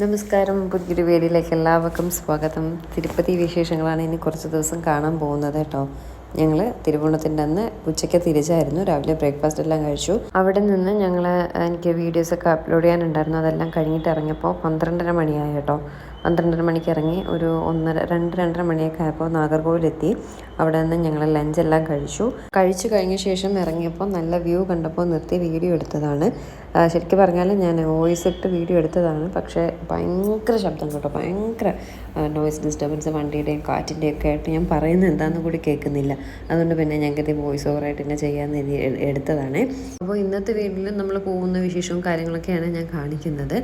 നമസ്കാരം. പുതിയൊരു എല്ലാവർക്കും സ്വാഗതം. തിരുപ്പതി വിശേഷങ്ങളാണ് ഇനി കുറച്ച് ദിവസം കാണാൻ പോകുന്നത് കേട്ടോ. ഞങ്ങൾ തിരുവോണത്തിന്റെ അന്ന് ഉച്ചയ്ക്ക് തിരിച്ചായിരുന്നു. രാവിലെ ബ്രേക്ക്ഫാസ്റ്റ് എല്ലാം കഴിച്ചു. അവിടെ നിന്ന് ഞങ്ങൾ എനിക്ക് വീഡിയോസൊക്കെ അപ്ലോഡ് ചെയ്യാനുണ്ടായിരുന്നു. അതെല്ലാം കഴിഞ്ഞിട്ട് ഇറങ്ങിയപ്പോൾ പന്ത്രണ്ടര മണിയായി കേട്ടോ. പന്ത്രണ്ടര മണിക്ക് ഇറങ്ങി ഒരു ഒന്നര രണ്ട് രണ്ടര മണിയൊക്കെ ആയപ്പോൾ നാഗർകോവിലെത്തി. അവിടെ നിന്ന് ഞങ്ങൾ ലഞ്ചെല്ലാം കഴിച്ചു. കഴിച്ചു കഴിഞ്ഞ ശേഷം ഇറങ്ങിയപ്പോൾ നല്ല വ്യൂ കണ്ടപ്പോൾ നിർത്തി വീഡിയോ എടുത്തതാണ്. ശരിക്കും പറഞ്ഞാൽ ഞാൻ വോയിസ് ഇട്ട് വീഡിയോ എടുത്തതാണ്. പക്ഷേ ഭയങ്കര ശബ്ദം കേട്ടോ. ഭയങ്കര നോയ്സ് ഡിസ്റ്റർബൻസ് വണ്ടിയുടെയും കാറ്റിന്റെയും ഒക്കെ ആയിട്ട് ഞാൻ പറയുന്നത് എന്താണെന്ന് കൂടി കേൾക്കുന്നില്ല. അതുകൊണ്ട് പിന്നെ ഞങ്ങൾക്ക് വോയിസ് ഓവറായിട്ട് തന്നെ ചെയ്യാമെന്ന് എടുത്തതാണ്. അപ്പോൾ ഇന്നത്തെ വീഡിയോയിൽ നമ്മൾ പോകുന്ന വിശേഷവും കാര്യങ്ങളൊക്കെയാണ് ഞാൻ കാണിക്കുന്നത്.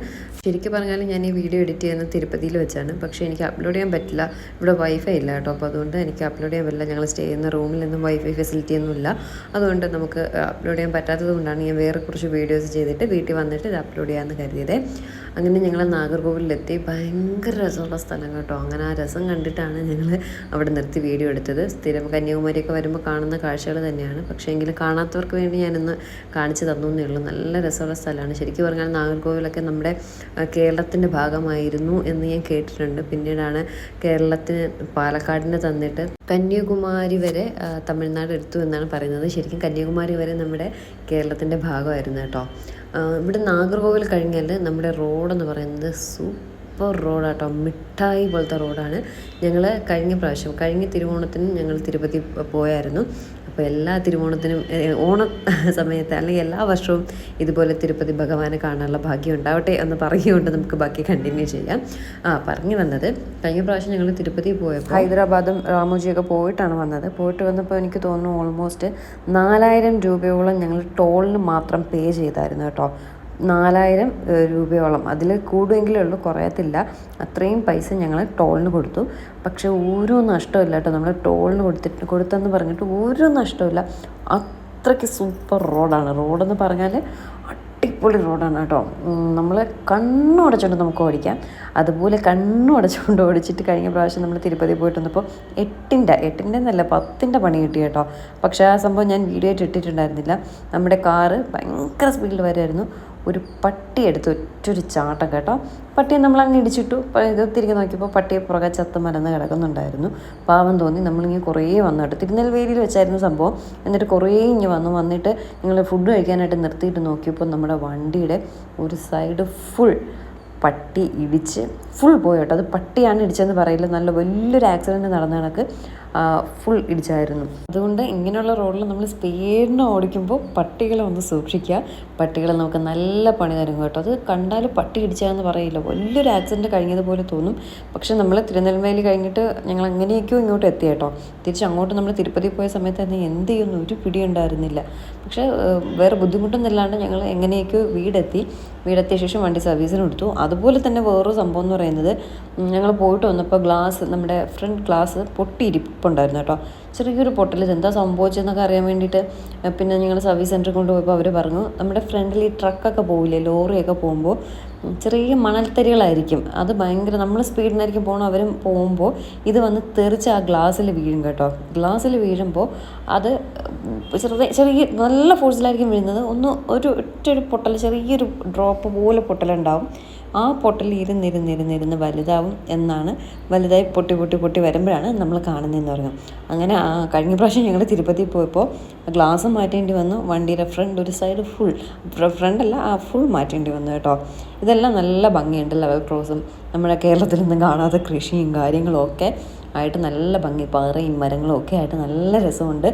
ശരിക്കും പറഞ്ഞാൽ ഞാൻ ഈ വീഡിയോ എഡിറ്റ് ചെയ്യുന്നത് തിരുപ്പതിയിൽ വെച്ചാണ്. പക്ഷേ എനിക്ക് അപ്ലോഡ് ചെയ്യാൻ പറ്റില്ല. ഇവിടെ വൈഫൈ ഇല്ല കേട്ടോ. അപ്പോൾ അതുകൊണ്ട് എനിക്ക് അപ്ലോഡ് ചെയ്യാൻ പറ്റില്ല. ഞങ്ങൾ സ്റ്റേ ചെയ്യുന്ന റൂമിൽ നിന്നും വൈഫൈ ഫെസിലിറ്റി ഒന്നും ഇല്ല. അതുകൊണ്ട് നമുക്ക് അപ്ലോഡ് ചെയ്യാൻ പറ്റാത്തത് കൊണ്ടാണ് ഞാൻ വേറെ കുറച്ച് വീഡിയോസ് ചെയ്തിട്ട് വീട്ടിൽ വന്നിട്ട് ഇത് അപ്ലോഡ് ചെയ്യാമെന്ന് കരുതിയത്. അങ്ങനെ ഞങ്ങൾ നാഗർകോവിലെത്തി. ഭയങ്കര രസമുള്ള സ്ഥലം കേട്ടോ. അങ്ങനെ ആ രസം കണ്ടിട്ടാണ് ഞങ്ങൾ അവിടെ നിർത്തി വീഡിയോ എടുത്തത്. സ്ഥിരം കന്യാകുമാരിയൊക്കെ വരുമ്പോൾ കാണുന്ന കാഴ്ചകൾ തന്നെയാണ്. പക്ഷേ എങ്കിലും കാണാത്തവർക്ക് വേണ്ടി ഞാനൊന്ന് കാണിച്ചു തന്നു ഉള്ളൂ. നല്ല രസമുള്ള സ്ഥലമാണ്. ശരിക്കും പറഞ്ഞാൽ നാഗർകോവിലൊക്കെ നമ്മുടെ കേരളത്തിന്റെ ഭാഗമായിരുന്നു എന്ന് ഞാൻ കേട്ടിട്ടുണ്ട്. പിന്നീടാണ് കേരളത്തിന് പാലക്കാടിനെ തന്നിട്ട് കന്യാകുമാരി വരെ തമിഴ്നാട് എടുത്തു എന്നാണ് പറയുന്നത്. ശരിക്കും കന്യാകുമാരി വരെ നമ്മുടെ കേരളത്തിന്റെ ഭാഗമായിരുന്നു കേട്ടോ. ഇവിടെ നാഗർകോവിൽ കഴിഞ്ഞാൽ നമ്മുടെ റോഡെന്ന് പറയുന്നത് സൂപ്പർ റോഡാട്ടോ. മിഠായി പോലത്തെ റോഡാണ്. ഞങ്ങൾ കഴിഞ്ഞ പ്രാവശ്യം കഴിഞ്ഞ തിരുവോണത്തിന് ഞങ്ങൾ തിരുപ്പതി പോയായിരുന്നു. അപ്പോൾ എല്ലാ തിരുവോണത്തിനും ഓണ സമയത്ത് അല്ലെങ്കിൽ എല്ലാ വർഷവും ഇതുപോലെ തിരുപ്പതി ഭഗവാനെ കാണാനുള്ള ഭാഗ്യം ഉണ്ടാവട്ടെ എന്ന് പറഞ്ഞുകൊണ്ട് നമുക്ക് ബാക്കി കണ്ടിന്യൂ ചെയ്യാം. ആ പറഞ്ഞു വന്നത് കഴിഞ്ഞ പ്രാവശ്യം ഞങ്ങൾ തിരുപ്പതി പോയപ്പോൾ ഹൈദരാബാദും രാമോജിയൊക്കെ പോയിട്ടാണ് വന്നത്. പോയിട്ട് വന്നപ്പോൾ എനിക്ക് തോന്നുന്നു ഓൾമോസ്റ്റ് നാലായിരം രൂപയോളം ഞങ്ങൾ ടോളിന് മാത്രം പേ ചെയ്തായിരുന്നു കേട്ടോ. നാലായിരം രൂപയോളം. അതിൽ കൂടുമെങ്കിലേ ഉള്ളൂ കുറയത്തില്ല. അത്രയും പൈസ ഞങ്ങൾ ടോളിന് കൊടുത്തു. പക്ഷേ ഒരു നഷ്ടമില്ല കേട്ടോ. നമ്മൾ ടോളിന് കൊടുത്തിട്ട് കൊടുത്തെന്ന് പറഞ്ഞിട്ട് ഒരു നഷ്ടമില്ല അത്രയ്ക്ക് സൂപ്പർ റോഡാണ്. റോഡെന്ന് പറഞ്ഞാൽ അടിപൊളി റോഡാണ് കേട്ടോ. നമ്മൾ കണ്ണു അടച്ചുകൊണ്ട് നമുക്ക് ഓടിക്കാം. അതുപോലെ കണ്ണു അടച്ചുകൊണ്ട് ഓടിച്ചിട്ട് കഴിഞ്ഞ പ്രാവശ്യം നമ്മൾ തിരുപ്പതി പോയിട്ട് വന്നപ്പോൾ എട്ടിന്റെ എട്ടിന്റെ എന്നല്ല പത്തിന്റെ പണി കിട്ടി കേട്ടോ. പക്ഷേ ആ സംഭവം ഞാൻ വീഡിയോ ആയിട്ട് ഇട്ടിട്ടുണ്ടായിരുന്നില്ല. നമ്മുടെ കാറ് ഭയങ്കര സ്പീഡിൽ വരുമായിരുന്നു ഒരു പട്ടി എടുത്ത് ഒറ്റൊരു ചാട്ടം കേട്ടോ. പട്ടിയെ നമ്മൾ അങ്ങ് ഇടിച്ചിട്ടു. ഇത് തിരികെ നോക്കിയപ്പോൾ പട്ടിയെ പുറകെ ചത്ത് മരന്ന് കിടക്കുന്നുണ്ടായിരുന്നു. പാവം തോന്നി. നമ്മളിങ്ങനെ കുറേ വന്നു. കേട്ടോ തിരുനെൽവേലിയിൽ വെച്ചായിരുന്നു സംഭവം. എന്നിട്ട് കുറേ ഇങ്ങ് വന്നു. വന്നിട്ട് ഞങ്ങൾ ഫുഡ് കഴിക്കാനായിട്ട് നിർത്തിയിട്ട് നോക്കിയപ്പോൾ നമ്മുടെ വണ്ടിയുടെ ഒരു സൈഡ് ഫുൾ പട്ടി ഇടിച്ച് ഫുൾ പോയി കേട്ടോ. അത് പട്ടിയാണ് ഇടിച്ചതെന്ന് പറയില്ല. നല്ല വലിയൊരു ആക്സിഡന്റ് നടന്ന കണക്ക്. ഫുൾ ഇടിച്ചായിരുന്നു. അതുകൊണ്ട് ഇങ്ങനെയുള്ള റോഡിൽ നമ്മൾ സ്പീഡിന് ഓടിക്കുമ്പോൾ പട്ടികളെ ഒന്ന് സൂക്ഷിക്കുക പട്ടികളെ നമുക്ക് നല്ല പണി തരും കേട്ടോ. അത് കണ്ടാൽ പട്ടി ഇടിച്ചാന്ന് പറയില്ല. വലിയൊരു ആക്സിഡന്റ് കഴിഞ്ഞതുപോലെ തോന്നും. പക്ഷെ നമ്മൾ തിരുനെൽവേലി കഴിഞ്ഞിട്ട് ഞങ്ങൾ അങ്ങനെയൊക്കെയോ ഇങ്ങോട്ട് എത്തി കേട്ടോ. തിരിച്ച് അങ്ങോട്ട് നമ്മൾ തിരുപ്പതി പോയ സമയത്ത് തന്നെ എന്ത് ചെയ്യുന്നു? ഒരു പിടി ഉണ്ടായിരുന്നില്ല. പക്ഷെ വേറെ ബുദ്ധിമുട്ടൊന്നുമില്ലാണ്ട് ഞങ്ങൾ എങ്ങനെയൊക്കെയോ വീടെത്തി. വീടെത്തിയ ശേഷം വണ്ടി സർവീസിന് കൊടുത്തു. അതുപോലെ തന്നെ വേറൊരു സംഭവം എന്ന് പറയുന്നത് ഞങ്ങൾ പോയിട്ട് വന്നപ്പോൾ ഗ്ലാസ് നമ്മുടെ ഫ്രണ്ട് ഗ്ലാസ് പൊട്ടിയിരിപ്പുണ്ടായിരുന്നു കേട്ടോ. ചെറിയൊരു പൊട്ടൽ എന്താ സംഭവിച്ചതെന്നൊക്കെ അറിയാൻ വേണ്ടിയിട്ട് പിന്നെ ഞങ്ങൾ സർവീസ് സെന്ററിൽ കൊണ്ടുപോയപ്പോൾ അവർ പറഞ്ഞു നമ്മുടെ ഫ്രണ്ടിൽ ഈ ട്രക്കൊക്കെ പോവില്ലേ ലോറിയൊക്കെ പോകുമ്പോൾ ചെറിയ മണൽത്തരികളായിരിക്കും. അത് ഭയങ്കര നമ്മൾ സ്പീഡിനായിരിക്കും പോകണം അവരും പോകുമ്പോൾ ഇത് വന്ന് തെറിച്ച് ആ ഗ്ലാസ്സിൽ വീഴും കേട്ടോ. ഗ്ലാസ്സിൽ വീഴുമ്പോൾ അത് ചെറുതെ ചെറിയ നല്ല ഫോഴ്സിലായിരിക്കും വീഴുന്നത്. ഒന്ന് ഒരു ഒറ്റ ഒരു പൊട്ടൽ ചെറിയൊരു ഡ്രോപ്പ് പോലെ പൊട്ടലുണ്ടാവും. ആ പൊട്ടൽ ഇരുന്നിരുന്നിരുന്നിരുന്ന് വലുതാവും എന്നാണ് വലുതായി പൊട്ടി പൊട്ടി പൊട്ടി വരുമ്പോഴാണ് നമ്മൾ കാണുന്നതെന്ന് പറഞ്ഞു അങ്ങനെ കഴിഞ്ഞ പ്രാവശ്യം ഞങ്ങൾ തിരുപ്പതി പോയപ്പോൾ ഗ്ലാസ് മാറ്റേണ്ടി വന്നു. വണ്ടിയുടെ ഫ്രണ്ട് ഒരു സൈഡ് ഫുൾ ഫ്രണ്ടല്ല ആ ഫുൾ മാറ്റേണ്ടി വന്നു കേട്ടോ. ഇതെല്ലാം നല്ല ഭംഗിയുണ്ട്. ലെവൽ ക്രോസും നമ്മുടെ കേരളത്തിൽ നിന്നും കാണാത്ത കൃഷിയും കാര്യങ്ങളും ഒക്കെ ആയിട്ട് നല്ല ഭംഗി. പാറയും മരങ്ങളും ഒക്കെ ആയിട്ട് നല്ല രസമുണ്ട്.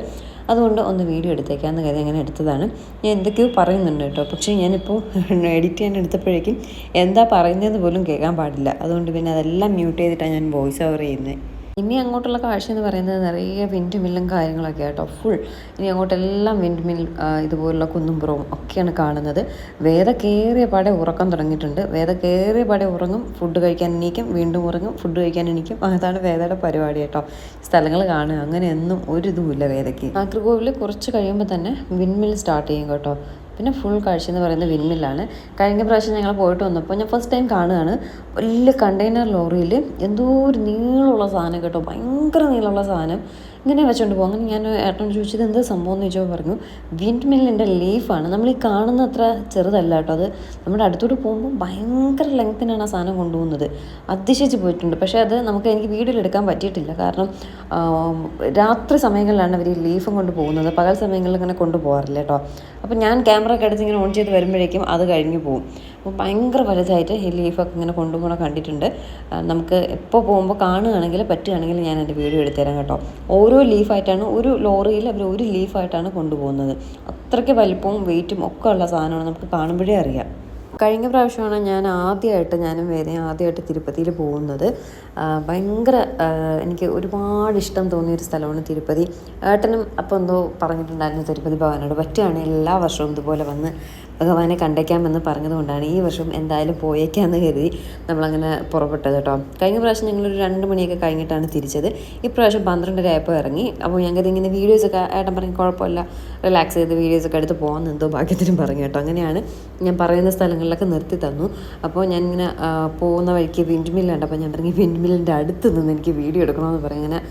അതുകൊണ്ട് ഒന്ന് വീഡിയോ എടുത്തേക്കാന്ന് കരുതി അങ്ങനെ എടുത്തതാണ്. ഞാൻ എന്തൊക്കെയോ പറയുന്നുണ്ട് കേട്ടോ. പക്ഷേ ഞാനിപ്പോൾ എഡിറ്റ് ചെയ്യാൻ എടുത്തപ്പോഴേക്കും എന്താ പറയുന്നതെന്ന് പോലും കേൾക്കാൻ പാടില്ല. അതുകൊണ്ട് പിന്നെ അതെല്ലാം മ്യൂട്ട് ചെയ്തിട്ടാണ് ഞാൻ വോയിസ് ഓവർ ചെയ്യുന്നത്. ഇനി അങ്ങോട്ടുള്ള കാഴ്ച എന്ന് പറയുന്നത് നിറയെ വിൻഡ് മില്ലും കാര്യങ്ങളൊക്കെ ആട്ടോ. ഫുൾ ഇനി അങ്ങോട്ടെല്ലാം വിൻഡ് മിൽ ഇതുപോലുള്ള കുന്നുംപുറവും ഒക്കെയാണ് കാണുന്നത്. വേദ കയറിയ പാടെ ഉറക്കം തുടങ്ങിയിട്ടുണ്ട്. വേദ കയറിയ പാടെ ഉറങ്ങും ഫുഡ് കഴിക്കാൻ എണീക്കും വീണ്ടും ഉറങ്ങും ഫുഡ് കഴിക്കാൻ എണീക്കും. അതാണ് വേദയുടെ പരിപാടി കേട്ടോ. സ്ഥലങ്ങൾ കാണുക അങ്ങനെ എന്നും ഒരു ഇതുമില്ല വേദയ്ക്ക്. നാഗർകോവിൽ കുറച്ച് കഴിയുമ്പോൾ തന്നെ വിൻമിൽ സ്റ്റാർട്ട് ചെയ്യും കേട്ടോ. പിന്നെ ഫുൾ കാഴ്ച എന്ന് പറയുന്നത് വിൻമില്ലാണ്. കഴിഞ്ഞ പ്രാവശ്യം ഞങ്ങൾ പോയിട്ട് വന്നപ്പോൾ ഞാൻ ഫസ്റ്റ് ടൈം കാണുകയാണ്. വലിയ കണ്ടെയ്നർ ലോറിയിൽ എന്തോ ഒരു നീളമുള്ള സാധനം കേട്ടോ. ഭയങ്കര നീളമുള്ള സാധനം. ഇങ്ങനെ വെച്ചുകൊണ്ട് പോകും. അങ്ങനെ ഞാൻ ഏട്ടനോട് ചോദിച്ചത് എന്താ സംഭവം? എന്ന് ചോദിച്ചപ്പോൾ പറഞ്ഞു വിൻഡ് മില്ലിന്റെ ലീഫാണ്. നമ്മൾ ഈ കാണുന്ന അത്ര ചെറുതല്ല കേട്ടോ അത്. നമ്മുടെ അടുത്തോട്ട് പോകുമ്പോൾ ഭയങ്കര ലെങ്ത്തിനാണ് ആ സാധനം കൊണ്ടുപോകുന്നത്. അതിശയിച്ച് പോയിട്ടുണ്ട്. പക്ഷേ അത് നമുക്ക് എനിക്ക് വീഡിയോയിൽ എടുക്കാൻ പറ്റിയിട്ടില്ല. കാരണം രാത്രി സമയങ്ങളിലാണ് അവർ ഈ ലീഫും കൊണ്ട് പോകുന്നത്. പകൽ സമയങ്ങളിൽ ഇങ്ങനെ കൊണ്ടുപോകാറില്ല കേട്ടോ. അപ്പോൾ ഞാൻ ക്യാമറ ഒക്കെ എടുത്ത് ഇങ്ങനെ ഓൺ ചെയ്ത് വരുമ്പോഴേക്കും അത് കഴിഞ്ഞു പോകും അപ്പോൾ ഭയങ്കര വലുതായിട്ട് ഈ ലീഫൊക്കെ ഇങ്ങനെ കൊണ്ടുപോകണ കണ്ടിട്ടുണ്ട്. നമുക്ക് എപ്പോൾ പോകുമ്പോൾ കാണുകയാണെങ്കിൽ പറ്റുകയാണെങ്കിൽ ഞാൻ എന്റെ വീഡിയോ എടുത്തുതരാം കേട്ടോ. ഓരോ ലീഫായിട്ടാണ് ഒരു ലോറിയിൽ അവർ ഒരു ലീഫായിട്ടാണ് കൊണ്ടുപോകുന്നത്. അത്രയ്ക്ക് വലിപ്പവും വെയിറ്റും ഒക്കെ ഉള്ള സാധനമാണ് നമുക്ക് കാണുമ്പോഴേ അറിയാം. കഴിഞ്ഞ പ്രാവശ്യമാണ് ഞാൻ ആദ്യമായിട്ട് ഞാനും വേദയും ആദ്യമായിട്ട് തിരുപ്പതിയിൽ പോകുന്നത്. ഭയങ്കര എനിക്ക് ഒരുപാട് ഇഷ്ടം തോന്നിയ ഒരു സ്ഥലമാണ് തിരുപ്പതി. ഏട്ടനും അപ്പോൾ എന്തോ പറഞ്ഞിട്ടുണ്ടായിരുന്നു തിരുപ്പതി ഭവനോട് പറ്റുകയാണെങ്കിൽ എല്ലാ വർഷവും ഇതുപോലെ വന്ന് ഭഗവാനെ കണ്ടേക്കാമെന്ന് പറഞ്ഞതുകൊണ്ടാണ് ഈ വർഷം എന്തായാലും പോയേക്കാമെന്ന് കരുതി നമ്മളങ്ങനെ പുറപ്പെട്ടത് കേട്ടോ. കഴിഞ്ഞ പ്രാവശ്യം ഞങ്ങളൊരു രണ്ട് മണിയൊക്കെ കഴിഞ്ഞിട്ടാണ് തിരിച്ചത്. ഇപ്രാവശ്യം പന്ത്രണ്ടര ആയപ്പോൾ ഇറങ്ങി. അപ്പോൾ ഞങ്ങൾക്ക് ഇങ്ങനെ വീഡിയോസൊക്കെ ഏട്ടൻ പറഞ്ഞ് കുഴപ്പമില്ല റിലാക്സ് ചെയ്ത് വീഡിയോസൊക്കെ എടുത്ത് പോകാമെന്ന് എന്തോ ഭാഗ്യത്തിനും പറഞ്ഞു കേട്ടോ. അങ്ങനെയാണ് ഞാൻ പറയുന്ന സ്ഥലങ്ങളിലൊക്കെ നിർത്തി തന്നു. അപ്പോൾ ഞാൻ ഇങ്ങനെ പോകുന്ന വഴിക്ക് വിൻഡ് മില്ലുണ്ട് അപ്പോൾ ഞാൻ പറഞ്ഞു വിൻഡ് മില്ലിന്റെ അടുത്ത് നിന്ന് എനിക്ക് വീഡിയോ എടുക്കണമെന്ന് പറഞ്ഞു ഇങ്ങനെ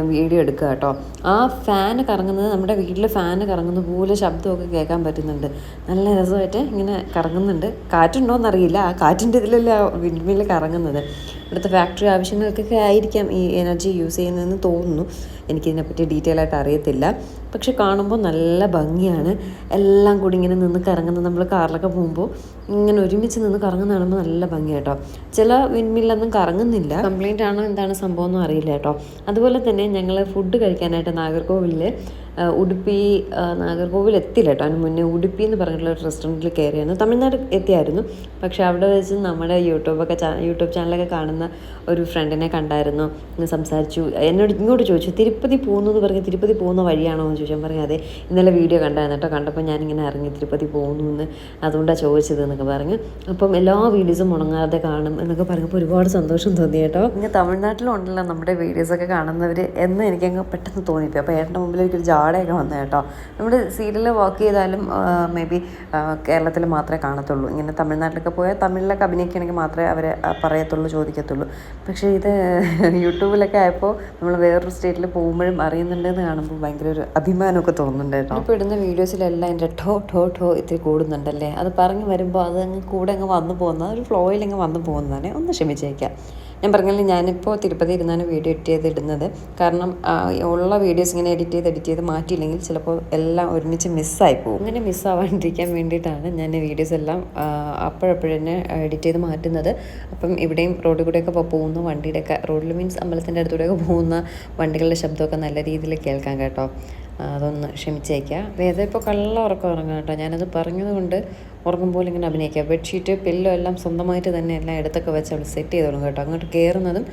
വീഡിയോ എടുക്കുക കേട്ടോ. ആ ഫാൻ കറങ്ങുന്നത് നമ്മുടെ വീട്ടിൽ ഫാന് കറങ്ങുന്ന പോലെ ശബ്ദമൊക്കെ കേൾക്കാൻ പറ്റുന്നുണ്ട്. നല്ല രസമായിട്ട് ഇങ്ങനെ കറങ്ങുന്നുണ്ട്. കാറ്റുണ്ടോയെന്നറിയില്ല ആ കാറ്റിന്റെ ഇതിലല്ല വിൻഡ്മിൽ വിൻഡ് കറങ്ങുന്നത്. ഇവിടുത്തെ ഫാക്ടറി ആവശ്യങ്ങൾക്കൊക്കെ ആയിരിക്കാം ഈ എനർജി യൂസ് ചെയ്യുന്നതെന്ന് തോന്നുന്നു. എനിക്കിതിനെപ്പറ്റി ഡീറ്റെയിൽ ആയിട്ട് അറിയത്തില്ല. പക്ഷെ കാണുമ്പോൾ നല്ല ഭംഗിയാണ്. എല്ലാം കൂടി ഇങ്ങനെ നിന്ന് കറങ്ങുന്ന നമ്മൾ കാറിലൊക്കെ പോകുമ്പോൾ ഇങ്ങനെ ഒരുമിച്ച് നിന്ന് കറങ്ങുന്ന കാണുമ്പോൾ നല്ല ഭംഗിയാട്ടോ. ചില വിൻമില്ലൊന്നും കറങ്ങുന്നില്ല. കംപ്ലൈന്റ് ആണോ എന്താണ് സംഭവം ഒന്നും അറിയില്ല കേട്ടോ. അതുപോലെ തന്നെ ഞങ്ങൾ ഫുഡ് കഴിക്കാനായിട്ട് നാഗർകോവിലിൽ ഉടുപ്പി നാഗർകോവിൽ എത്തില്ല കേട്ടോ. അതിന് മുന്നേ ഉടുപ്പി എന്ന് പറഞ്ഞിട്ടുള്ള ഒരു റെസ്റ്റോറന്റിൽ കയറിയായിരുന്നു. തമിഴ്നാട് എത്തിയായിരുന്നു. പക്ഷേ അവിടെ വെച്ച് നമ്മുടെ യൂട്യൂബൊക്കെ യൂട്യൂബ് ചാനലൊക്കെ കാണുന്ന ഒരു ഫ്രണ്ടിനെ കണ്ടായിരുന്നു. സംസാരിച്ചു. എന്നോട് ഇങ്ങോട്ട് ചോദിച്ചു തിരുപ്പതി പോകുന്നു എന്ന് പറഞ്ഞ് തിരുപ്പതി പോകുന്ന വഴിയാണോ? എന്ന് ചോദിച്ചു. ഞാൻ പറഞ്ഞു അതെ ഇന്നലെ വീഡിയോ കണ്ടായിരുന്നു കേട്ടോ. കണ്ടപ്പോൾ ഞാനിങ്ങനെ ഇറങ്ങി തിരുപ്പതി പോകുന്നു എന്ന് അതുകൊണ്ടാണ് ചോദിച്ചത് എന്നൊക്കെ പറഞ്ഞു. അപ്പം എല്ലാ വീഡിയോസും മുടങ്ങാതെ കാണും എന്നൊക്കെ പറഞ്ഞപ്പോൾ ഒരുപാട് സന്തോഷം തോന്നി കേട്ടോ. ഇങ്ങനെ തമിഴ്നാട്ടിലുണ്ടല്ലോ നമ്മുടെ വീഡിയോസൊക്കെ കാണുന്നവർ എന്ന് എനിക്കങ്ങ് പെട്ടെന്ന് തോന്നിപ്പോയി. അപ്പോൾ ഏട്ടന്റെ മുമ്പിൽ എനിക്കൊരു ജാടയൊക്കെ വന്നത് കേട്ടോ. നമ്മുടെ സീരിയൽ വർക്ക് ചെയ്താലും മേ ബി കേരളത്തിൽ മാത്രമേ കാണത്തുള്ളൂ. ഇങ്ങനെ തമിഴ്നാട്ടിലൊക്കെ പോയാൽ തമിഴിലൊക്കെ അഭിനയിക്കുകയാണെങ്കിൽ മാത്രമേ അവരെ പറയത്തുള്ളൂ ചോദിക്കത്തുള്ളൂ. പക്ഷേ ഇത് യൂട്യൂബിലൊക്കെ ആയപ്പോൾ നമ്മൾ വേറൊരു സ്റ്റേറ്റിൽ പോകുമ്പോഴും അറിയുന്നുണ്ടെന്ന് കാണുമ്പോൾ ഭയങ്കര ഒരു അഭിമാനമൊക്കെ തോന്നുന്നുണ്ട് കേട്ടോ. ഇപ്പോൾ ഇടുന്ന വീഡിയോസിലെല്ലാം എന്റെ ടോ ടോ ടോ ഇത്തിരി കൂടുന്നുണ്ടല്ലേ? അത് പറഞ്ഞു വരുമ്പോൾ അത് അങ്ങ് കൂടെ അങ്ങ് വന്നു പോകുന്ന ഒരു ഫ്ലോയിൽ അങ്ങ് വന്നു പോകുന്നതാണ്. ഒന്ന് ക്ഷമിച്ചേക്കാം. ഞാൻ പറഞ്ഞാലും ഞാനിപ്പോൾ തിരുപ്പതി ഇരുന്നാണ് വീഡിയോ എഡിറ്റ് ചെയ്ത് ഇടുന്നത്. കാരണം ഉള്ള വീഡിയോസ് ഇങ്ങനെ എഡിറ്റ് ചെയ്ത് എഡിറ്റ് ചെയ്ത് മാറ്റിയില്ലെങ്കിൽ ചിലപ്പോൾ എല്ലാം ഒരുമിച്ച് മിസ്സായി പോകും അങ്ങനെ മിസ്സാവാണ്ടിരിക്കാൻ വേണ്ടിയിട്ടാണ് ഞാൻ വീഡിയോസ് എല്ലാം അപ്പോഴപ്പോഴന്നെ എഡിറ്റ് ചെയ്ത് മാറ്റുന്നത്. അപ്പം ഇവിടെയും റോഡിൽ കൂടെയൊക്കെ പോകുന്ന വണ്ടിയുടെയൊക്കെ റോഡിൽ മീൻസ് അമ്പലത്തിന്റെ അടുത്തൂടെയൊക്കെ പോകുന്ന വണ്ടികളുടെ ശബ്ദമൊക്കെ നല്ല രീതിയിൽ കേൾക്കാം കേട്ടോ. അതൊന്ന് ക്ഷമിച്ചേക്കുക വേദ ഇപ്പോൾ കള്ള ഉറക്കം ഉറങ്ങാം കേട്ടോ. ഞാനത് പറഞ്ഞതുകൊണ്ട് ഉറങ്ങുമ്പോൾ ഇങ്ങനെ അഭിനയിക്കുക. ബെഡ്ഷീറ്റ് പില്ലോ എല്ലാം സ്വന്തമായിട്ട് തന്നെ എല്ലാം എടുത്തൊക്കെ വെച്ച് അവൾ സെറ്റ് ചെയ്തോളും കേട്ടോ. അങ്ങോട്ട് കയറുന്നതും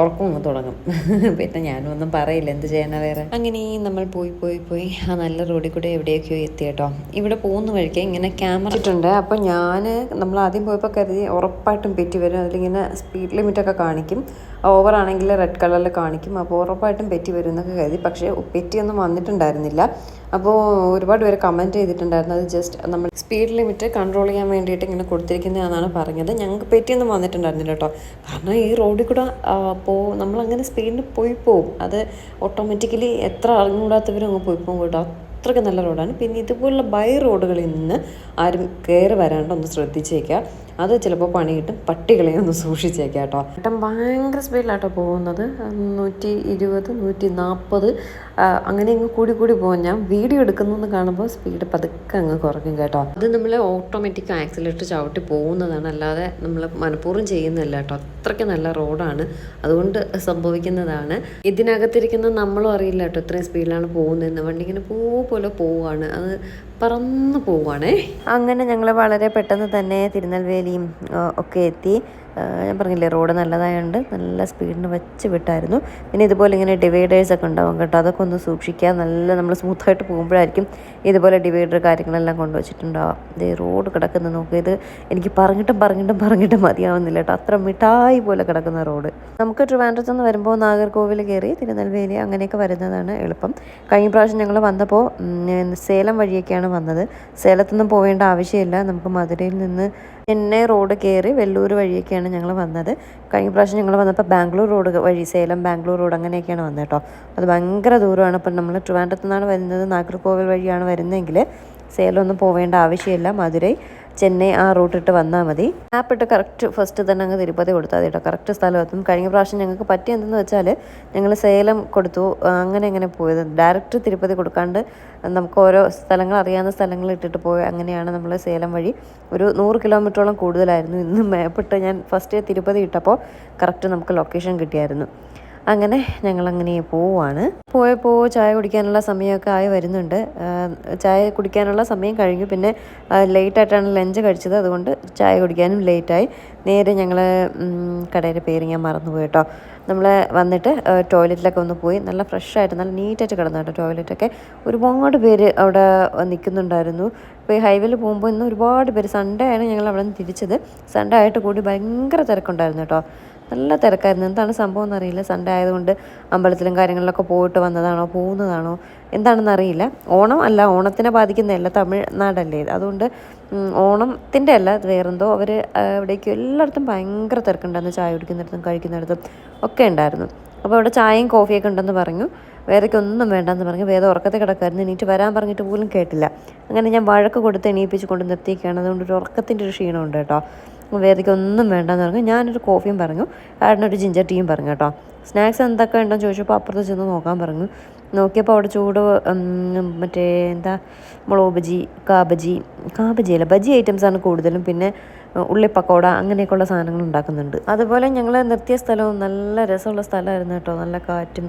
ഉറക്കം തുടങ്ങും. പിന്നെ ഞാനും ഒന്നും പറയില്ല എന്ത് ചെയ്യണ വേറെ? അങ്ങനെ നമ്മൾ പോയി പോയി പോയി ആ നല്ല റോഡിൽ കൂടെ എവിടെയൊക്കെയോ എത്തി കേട്ടോ. ഇവിടെ പോകുന്ന വഴിക്ക് ഇങ്ങനെ ക്യാമറ ഇട്ടിട്ടുണ്ട് അപ്പോൾ ഞാൻ നമ്മൾ ആദ്യം പോയപ്പോൾ കരുതി ഉറപ്പായിട്ടും പെറ്റി വരും. അതിലിങ്ങനെ സ്പീഡ് ലിമിറ്റൊക്കെ കാണിക്കും. ഓവർ ആണെങ്കിൽ റെഡ് കളറിൽ കാണിക്കും. അപ്പോൾ ഉറപ്പായിട്ടും പെറ്റി വരും എന്നൊക്കെ കരുതി. പക്ഷേ പെറ്റിയൊന്നും വന്നിട്ടുണ്ടായിരുന്നില്ല. അപ്പോൾ ഒരുപാട് പേര് കമന്റ് ചെയ്തിട്ടുണ്ടായിരുന്നു. അത് ജസ്റ്റ് നമ്മൾ സ്പീഡ് ലിമിറ്റ് കൺട്രോൾ ചെയ്യാൻ വേണ്ടിയിട്ട് ഇങ്ങനെ കൊടുത്തിരിക്കുന്നതാണെന്നാണ് പറഞ്ഞത്. ഞങ്ങൾക്ക് പെറ്റിയൊന്നും വന്നിട്ടുണ്ടായിരുന്നില്ല കേട്ടോ കാരണം ഈ റോഡിൽ കൂടെ അപ്പോൾ നമ്മളങ്ങനെ സ്പീഡിന് പോയി പോകും അത് ഓട്ടോമാറ്റിക്കലി എത്ര അറിഞ്ഞുകൂടാത്തവരും അങ്ങ് പോയി പോകും കേട്ടോ. അത്രയ്ക്ക് നല്ല റോഡാണ് പിന്നെ ഇതുപോലുള്ള ബൈ റോഡുകളിൽ നിന്ന് ആരും കയറി വരാണ്ട് ഒന്ന് ശ്രദ്ധിച്ചേക്കുക അത് ചിലപ്പോൾ പണി കിട്ടും പട്ടികളെ ഒന്ന് സൂക്ഷിച്ചേക്കാം കേട്ടോ. ഏട്ടൻ ഭയങ്കര സ്പീഡിലാട്ടോ പോകുന്നത്. നൂറ്റി ഇരുപത് നൂറ്റി നാൽപ്പത് അങ്ങനെ അങ്ങ് കൂടി കൂടി പോകും. ഞാൻ വീഡിയോ എടുക്കുന്നു കാണുമ്പോൾ സ്പീഡ് പതുക്കെ അങ്ങ് കുറയ്ക്കും കേട്ടോ. അത് നമ്മൾ ഓട്ടോമാറ്റിക് ആക്സിലേറ്റർ ചവിട്ടി പോകുന്നതാണ്. അല്ലാതെ നമ്മൾ മനഃപൂർവം ചെയ്യുന്നതല്ല കേട്ടോ. അത്രയ്ക്ക് നല്ല റോഡാണ് അതുകൊണ്ട് സംഭവിക്കുന്നതാണ്. ഇതിനകത്തിരിക്കുന്ന നമ്മളും അറിയില്ല കേട്ടോ ഇത്രയും സ്പീഡിലാണ് പോകുന്നതെന്ന്. വണ്ടി ഇങ്ങനെ പോലെ പോവുകയാണ് അത് പറന്ന് പോവുകയാണേ അങ്ങനെ ഞങ്ങൾ വളരെ പെട്ടെന്ന് തന്നെ തിരുനെൽവേലിയും ഒക്കെ എത്തി. ഞാൻ പറഞ്ഞില്ലേ റോഡ് നല്ലതായതുകൊണ്ട് നല്ല സ്പീഡിന് വെച്ച് വിട്ടായിരുന്നു. പിന്നെ ഇതുപോലെ ഇങ്ങനെ ഡിവൈഡേഴ്സ് ഒക്കെ ഉണ്ടാവും കേട്ടോ അതൊക്കെ ഒന്ന് സൂക്ഷിക്കുക നല്ല നമ്മൾ സ്മൂത്തായിട്ട് പോകുമ്പോഴായിരിക്കും ഇതുപോലെ ഡിവൈഡർ കാര്യങ്ങളെല്ലാം കൊണ്ടുവച്ചിട്ടുണ്ടാവാം ഇത് റോഡ് കിടക്കുന്ന നോക്കുക ഇത് എനിക്ക് പറഞ്ഞിട്ടും പറഞ്ഞിട്ടും പറഞ്ഞിട്ടും മതിയാവുന്നില്ല കേട്ടോ. അത്ര മിഠായി പോലെ കിടക്കുന്ന റോഡ്. നമുക്ക് ട്രിവാൻഡ്രത്ത് നിന്ന് വരുമ്പോൾ നാഗർകോവിൽ കയറി തിരുനെൽവേലി അങ്ങനെയൊക്കെ വരുന്നതാണ് എളുപ്പം. കഴിഞ്ഞ പ്രാവശ്യം ഞങ്ങൾ വന്നപ്പോൾ സേലം വഴിയൊക്കെയാണ് വന്നത്. സേലത്തൊന്നും പോവേണ്ട ആവശ്യമില്ല. നമുക്ക് മധുരയിൽ നിന്ന് ചെന്നൈ റോഡ് കയറി വെള്ളൂർ വഴിയൊക്കെയാണ് ഞങ്ങൾ വന്നത്. കഴിഞ്ഞ പ്രാവശ്യം ഞങ്ങൾ വന്നപ്പോൾ ബാംഗ്ലൂർ റോഡ് വഴി സേലം ബാംഗ്ലൂർ റോഡ് അങ്ങനെയൊക്കെയാണ് വന്നത് കേട്ടോ അത് ഭയങ്കര ദൂരമാണ്. അപ്പം നമ്മൾ ട്രിവാൻഡ്രത്തു നിന്നാണ് വരുന്നത് നാഗർകോവിൽ വഴിയാണ് വരുന്നതെങ്കിൽ സേലം ഒന്നും പോവേണ്ട ആവശ്യമില്ല. മധുരൈ ചെന്നൈ ആ റൂട്ടിട്ട് വന്നാൽ മതി. ആപ്പ് ഇട്ട് കറക്റ്റ് ഫസ്റ്റ് തന്നെ അങ്ങ് തിരുപ്പതി കൊടുത്താൽ മതി കേട്ടോ കറക്റ്റ് സ്ഥലം എത്തും. കഴിഞ്ഞ പ്രാവശ്യം ഞങ്ങൾക്ക് പറ്റിയ എന്തെന്ന് വെച്ചാൽ ഞങ്ങൾ സേലം കൊടുത്തു. അങ്ങനെ അങ്ങനെ പോയത്. ഡയറക്റ്റ് തിരുപ്പതി കൊടുക്കാണ്ട് നമുക്ക് ഓരോ സ്ഥലങ്ങൾ അറിയാവുന്ന സ്ഥലങ്ങൾ ഇട്ടിട്ട് പോയി. അങ്ങനെയാണ് നമ്മൾ സേലം വഴി ഒരു നൂറ് കിലോമീറ്ററോളം കൂടുതലായിരുന്നു. ഇന്ന് മാപ്പിട്ട് ഞാൻ ഫസ്റ്റ് തിരുപ്പതി ഇട്ടപ്പോൾ കറക്റ്റ് നമുക്ക് ലൊക്കേഷൻ കിട്ടിയായിരുന്നു. അങ്ങനെ ഞങ്ങൾ അങ്ങനെ പോവാണ്. പോയപ്പോൾ ചായ കുടിക്കാനുള്ള സമയമൊക്കെ ആയി വരുന്നുണ്ട്. ചായ കുടിക്കാനുള്ള സമയം കഴിഞ്ഞു. പിന്നെ ലേറ്റായിട്ടാണ് ലഞ്ച് കഴിച്ചത്. അതുകൊണ്ട് ചായ കുടിക്കാനും ലേറ്റായി. നേരെ ഞങ്ങൾ കടയുടെ പേര് ഞാൻ മറന്നുപോയി കേട്ടോ. നമ്മൾ വന്നിട്ട് ടോയ്ലറ്റിലൊക്കെ ഒന്ന് പോയി. നല്ല ഫ്രഷായിട്ട് നല്ല നീറ്റായിട്ട് കിടന്നു കേട്ടോ ടോയ്ലറ്റൊക്കെ. ഒരുപാട് പേര് അവിടെ നിൽക്കുന്നുണ്ടായിരുന്നു ഇപ്പോൾ ഈ ഹൈവേയിൽ പോകുമ്പോൾ ഇന്ന് ഒരുപാട് പേര്. സൺഡേ ആണ് ഞങ്ങൾ അവിടെ നിന്ന് തിരിച്ചത്. സൺഡേ ആയിട്ട് കൂടി ഭയങ്കര തിരക്കുണ്ടായിരുന്നു കേട്ടോ. നല്ല തിരക്കായിരുന്നു. എന്താണ് സംഭവം എന്നറിയില്ല. സൺഡേ ആയതുകൊണ്ട് അമ്പലത്തിലും കാര്യങ്ങളിലൊക്കെ പോയിട്ട് വന്നതാണോ പോകുന്നതാണോ എന്താണെന്ന് അറിയില്ല. ഓണം അല്ല ഓണത്തിനെ ബാധിക്കുന്നതല്ല തമിഴ്നാടല്ലേ ഇത്. അതുകൊണ്ട് ഓണത്തിന്റെ അല്ല വേറെന്തോ അവർ അവിടേക്ക് എല്ലായിടത്തും ഭയങ്കര തിരക്കുണ്ടായിരുന്നു. ചായ കുടിക്കുന്നിടത്തും കഴിക്കുന്നിടത്തും ഒക്കെ ഉണ്ടായിരുന്നു. അപ്പോൾ അവിടെ ചായയും കോഫിയൊക്കെ ഉണ്ടെന്ന് പറഞ്ഞു. വേദയ്ക്ക് ഒന്നും വേണ്ടെന്ന് പറഞ്ഞു. വേറെ ഉറക്കത്തെ കിടക്കായിരുന്നു. എണീറ്റ് വരാൻ പറഞ്ഞിട്ട് പോലും കേട്ടില്ല. അങ്ങനെ ഞാൻ വഴക്ക് കൊടുത്ത് എണീപ്പിച്ച് കൊണ്ട് നിർത്തിയൊക്കെയാണ് അതുകൊണ്ട് ഒരു ഉറക്കത്തിന്റെ ഒരു ക്ഷീണമുണ്ട് കേട്ടോ. വേദയ്ക്ക് ഒന്നും വേണ്ടെന്ന് പറഞ്ഞു. ഞാനൊരു കോഫിയും പറഞ്ഞു. ഏട്ടനൊരു ജിഞ്ചർ ടീയും പറഞ്ഞു കേട്ടോ. സ്നാക്സ് എന്തൊക്കെ ഉണ്ടെന്ന് ചോദിച്ചപ്പോൾ അപ്പുറത്ത് ചെന്ന് നോക്കാൻ പറഞ്ഞു. നോക്കിയപ്പോൾ അവിടെ ചൂട് മറ്റേ എന്താ മുളക് ബജി കാബജി കാബജി അല്ല ബജി ഐറ്റംസാണ് കൂടുതലും. പിന്നെ ഉള്ളി പക്കോട അങ്ങനെയൊക്കെയുള്ള സാധനങ്ങൾ ഉണ്ടാക്കുന്നുണ്ട്. അതുപോലെ ഞങ്ങൾ നിർത്തിയ സ്ഥലവും നല്ല രസമുള്ള സ്ഥലമായിരുന്നു കേട്ടോ. നല്ല കാറ്റും